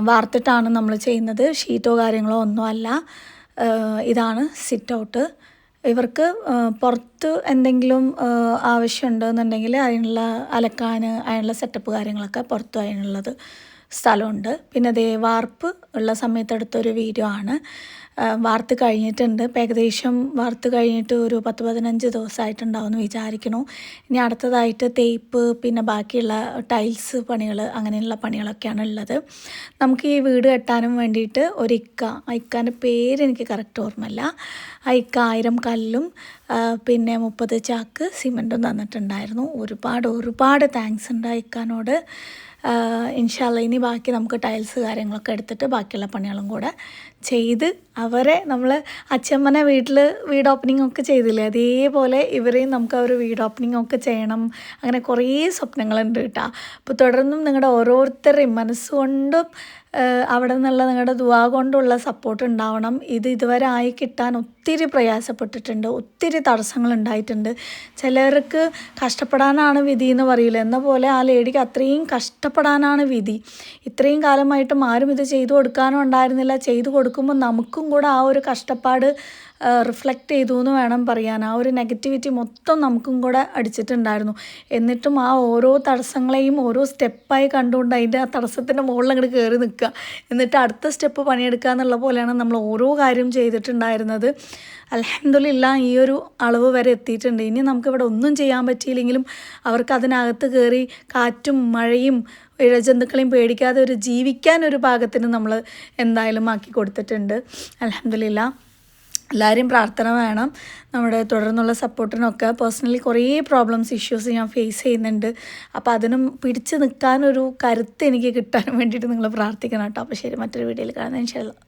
വാർത്തിട്ടാണ് നമ്മൾ ചെയ്യുന്നത്. ഷീറ്റോ കാര്യങ്ങളോ ഒന്നുമല്ല. ഇതാണ് സിറ്റ് ഔട്ട് ഇവർക്ക് ആ, പുറത്ത് എന്തെങ്കിലും ആവശ്യമുണ്ടെന്നുണ്ടെങ്കിൽ അതിനുള്ള അലക്കാൻ അതിനുള്ള സെറ്റപ്പ് കാര്യങ്ങളൊക്കെ പുറത്ത് അതിനുള്ളത് സ്ഥലമുണ്ട്. പിന്നെ അതേ വാർപ്പ് ഉള്ള സമയത്തെടുത്തൊരു വീഡിയോ ആണ്. വാർത്ത് കഴിഞ്ഞിട്ടുണ്ട്. ഇപ്പം ഏകദേശം വാർത്ത് കഴിഞ്ഞിട്ട് ഒരു പത്ത് പതിനഞ്ച് ദിവസമായിട്ടുണ്ടാവുമെന്ന് വിചാരിക്കണു ഇനി അടുത്തതായിട്ട് തേപ്പ് പിന്നെ ബാക്കിയുള്ള ടൈൽസ് പണികൾ അങ്ങനെയുള്ള പണികളൊക്കെയാണ് ഉള്ളത്. നമുക്ക് ഈ വീട് കെട്ടാനും വേണ്ടിയിട്ട് ഒരു ഇക്ക ആ ഇക്കാന്റെ പേര് എനിക്ക് കറക്റ്റ് ഓർമ്മയില്ല. ആ ഇക്ക ആയിരം കല്ലും പിന്നെ മുപ്പത് ചാക്ക് സിമെന്റും തന്നിട്ടുണ്ടായിരുന്നു. ഒരുപാട് ഒരുപാട് താങ്ക്സ് ഉണ്ട് ഇക്കാനോട്. ഇൻഷാല്ല ഇനി ബാക്കി നമുക്ക് ടൈൽസ് കാര്യങ്ങളൊക്കെ എടുത്തിട്ട് ബാക്കിയുള്ള പണികളും കൂടെ ചെയ്ത് അവരെ നമ്മൾ അച്ഛമ്മനെ വീട്ടിൽ വീട് ഓപ്പണിംഗ് ഒക്കെ ചെയ്തില്ലേ? അതേപോലെ ഇവരെയും നമുക്ക് അവർ വീട് ഓപ്പണിംഗ് ഒക്കെ ചെയ്യണം. അങ്ങനെ കുറേ സ്വപ്നങ്ങളുണ്ട് കേട്ടോ. അപ്പോൾ തുടർന്നും നിങ്ങളുടെ ഓരോരുത്തരുടെയും മനസ്സുകൊണ്ടും അവിടെ നിന്നുള്ള നിങ്ങളുടെ ദുവാ കൊണ്ടുള്ള സപ്പോർട്ട് ഉണ്ടാവണം. ഇത് ഇതുവരെ ആയി കിട്ടാൻ ഒത്തിരി പ്രയാസപ്പെട്ടിട്ടുണ്ട്. ഒത്തിരി തടസ്സങ്ങൾ ഉണ്ടായിട്ടുണ്ട് ചിലർക്ക് കഷ്ടപ്പെടാനാണ് വിധി എന്ന് പറയില്ല എന്ന പോലെ ആ ലേഡിക്ക് അത്രയും കഷ്ടപ്പെടാനാണ് വിധി. ഇത്രയും കാലമായിട്ടും ആരും ഇത് ചെയ്തു കൊടുക്കാനോ ഉണ്ടായിരുന്നില്ല. ചെയ്തു കൊടുക്കുമ്പോൾ നമുക്കും കൂടെ ആ ഒരു കഷ്ടപ്പാട് റിഫ്ലക്റ്റ് ചെയ്തു എന്ന് വേണം പറയാൻ. ആ ഒരു നെഗറ്റിവിറ്റി മൊത്തം നമുക്കും കൂടെ അടിച്ചിട്ടുണ്ടായിരുന്നു. എന്നിട്ടും ആ ഓരോ തടസ്സങ്ങളെയും ഓരോ സ്റ്റെപ്പായി കണ്ടുകൊണ്ട് അതിന്റെ ആ തടസ്സത്തിന്റെ മുകളിൽ അങ്ങോട്ട് കയറി നിൽക്കുക. എന്നിട്ട് അടുത്ത സ്റ്റെപ്പ് പണിയെടുക്കുക എന്നുള്ള പോലെയാണ് നമ്മൾ ഓരോ കാര്യം ചെയ്തിട്ടുണ്ടായിരുന്നത്. അലഹമില്ല ഈ ഒരു അളവ് വരെ എത്തിയിട്ടുണ്ട്. ഇനി നമുക്കിവിടെ ഒന്നും ചെയ്യാൻ പറ്റിയില്ലെങ്കിലും അവർക്ക് അതിനകത്ത് കയറി കാറ്റും മഴയും ഇഴജന്തുക്കളെയും പേടിക്കാതെ ഒരു ജീവിക്കാൻ ഒരു പാകത്തിന് നമ്മൾ എന്തായാലും ആക്കി കൊടുത്തിട്ടുണ്ട്. അലഹമില്ല എല്ലാവരും പ്രാർത്ഥന വേണം. നമ്മുടെ തുടർന്നുള്ള സപ്പോർട്ടിനൊക്കെ പേഴ്സണലി കുറേ പ്രോബ്ലംസ് ഇഷ്യൂസ് ഞാൻ ഫേസ് ചെയ്യുന്നുണ്ട്. അപ്പോൾ അതിനും പിടിച്ച് നിൽക്കാനൊരു കരുത്ത് എനിക്ക് കിട്ടാൻ വേണ്ടിയിട്ട് നിങ്ങൾ പ്രാർത്ഥിക്കണം കേട്ടോ. അപ്പോൾ ശരി മറ്റൊരു വീഡിയോയിൽ കാണാം ഇൻഷാല്ലാ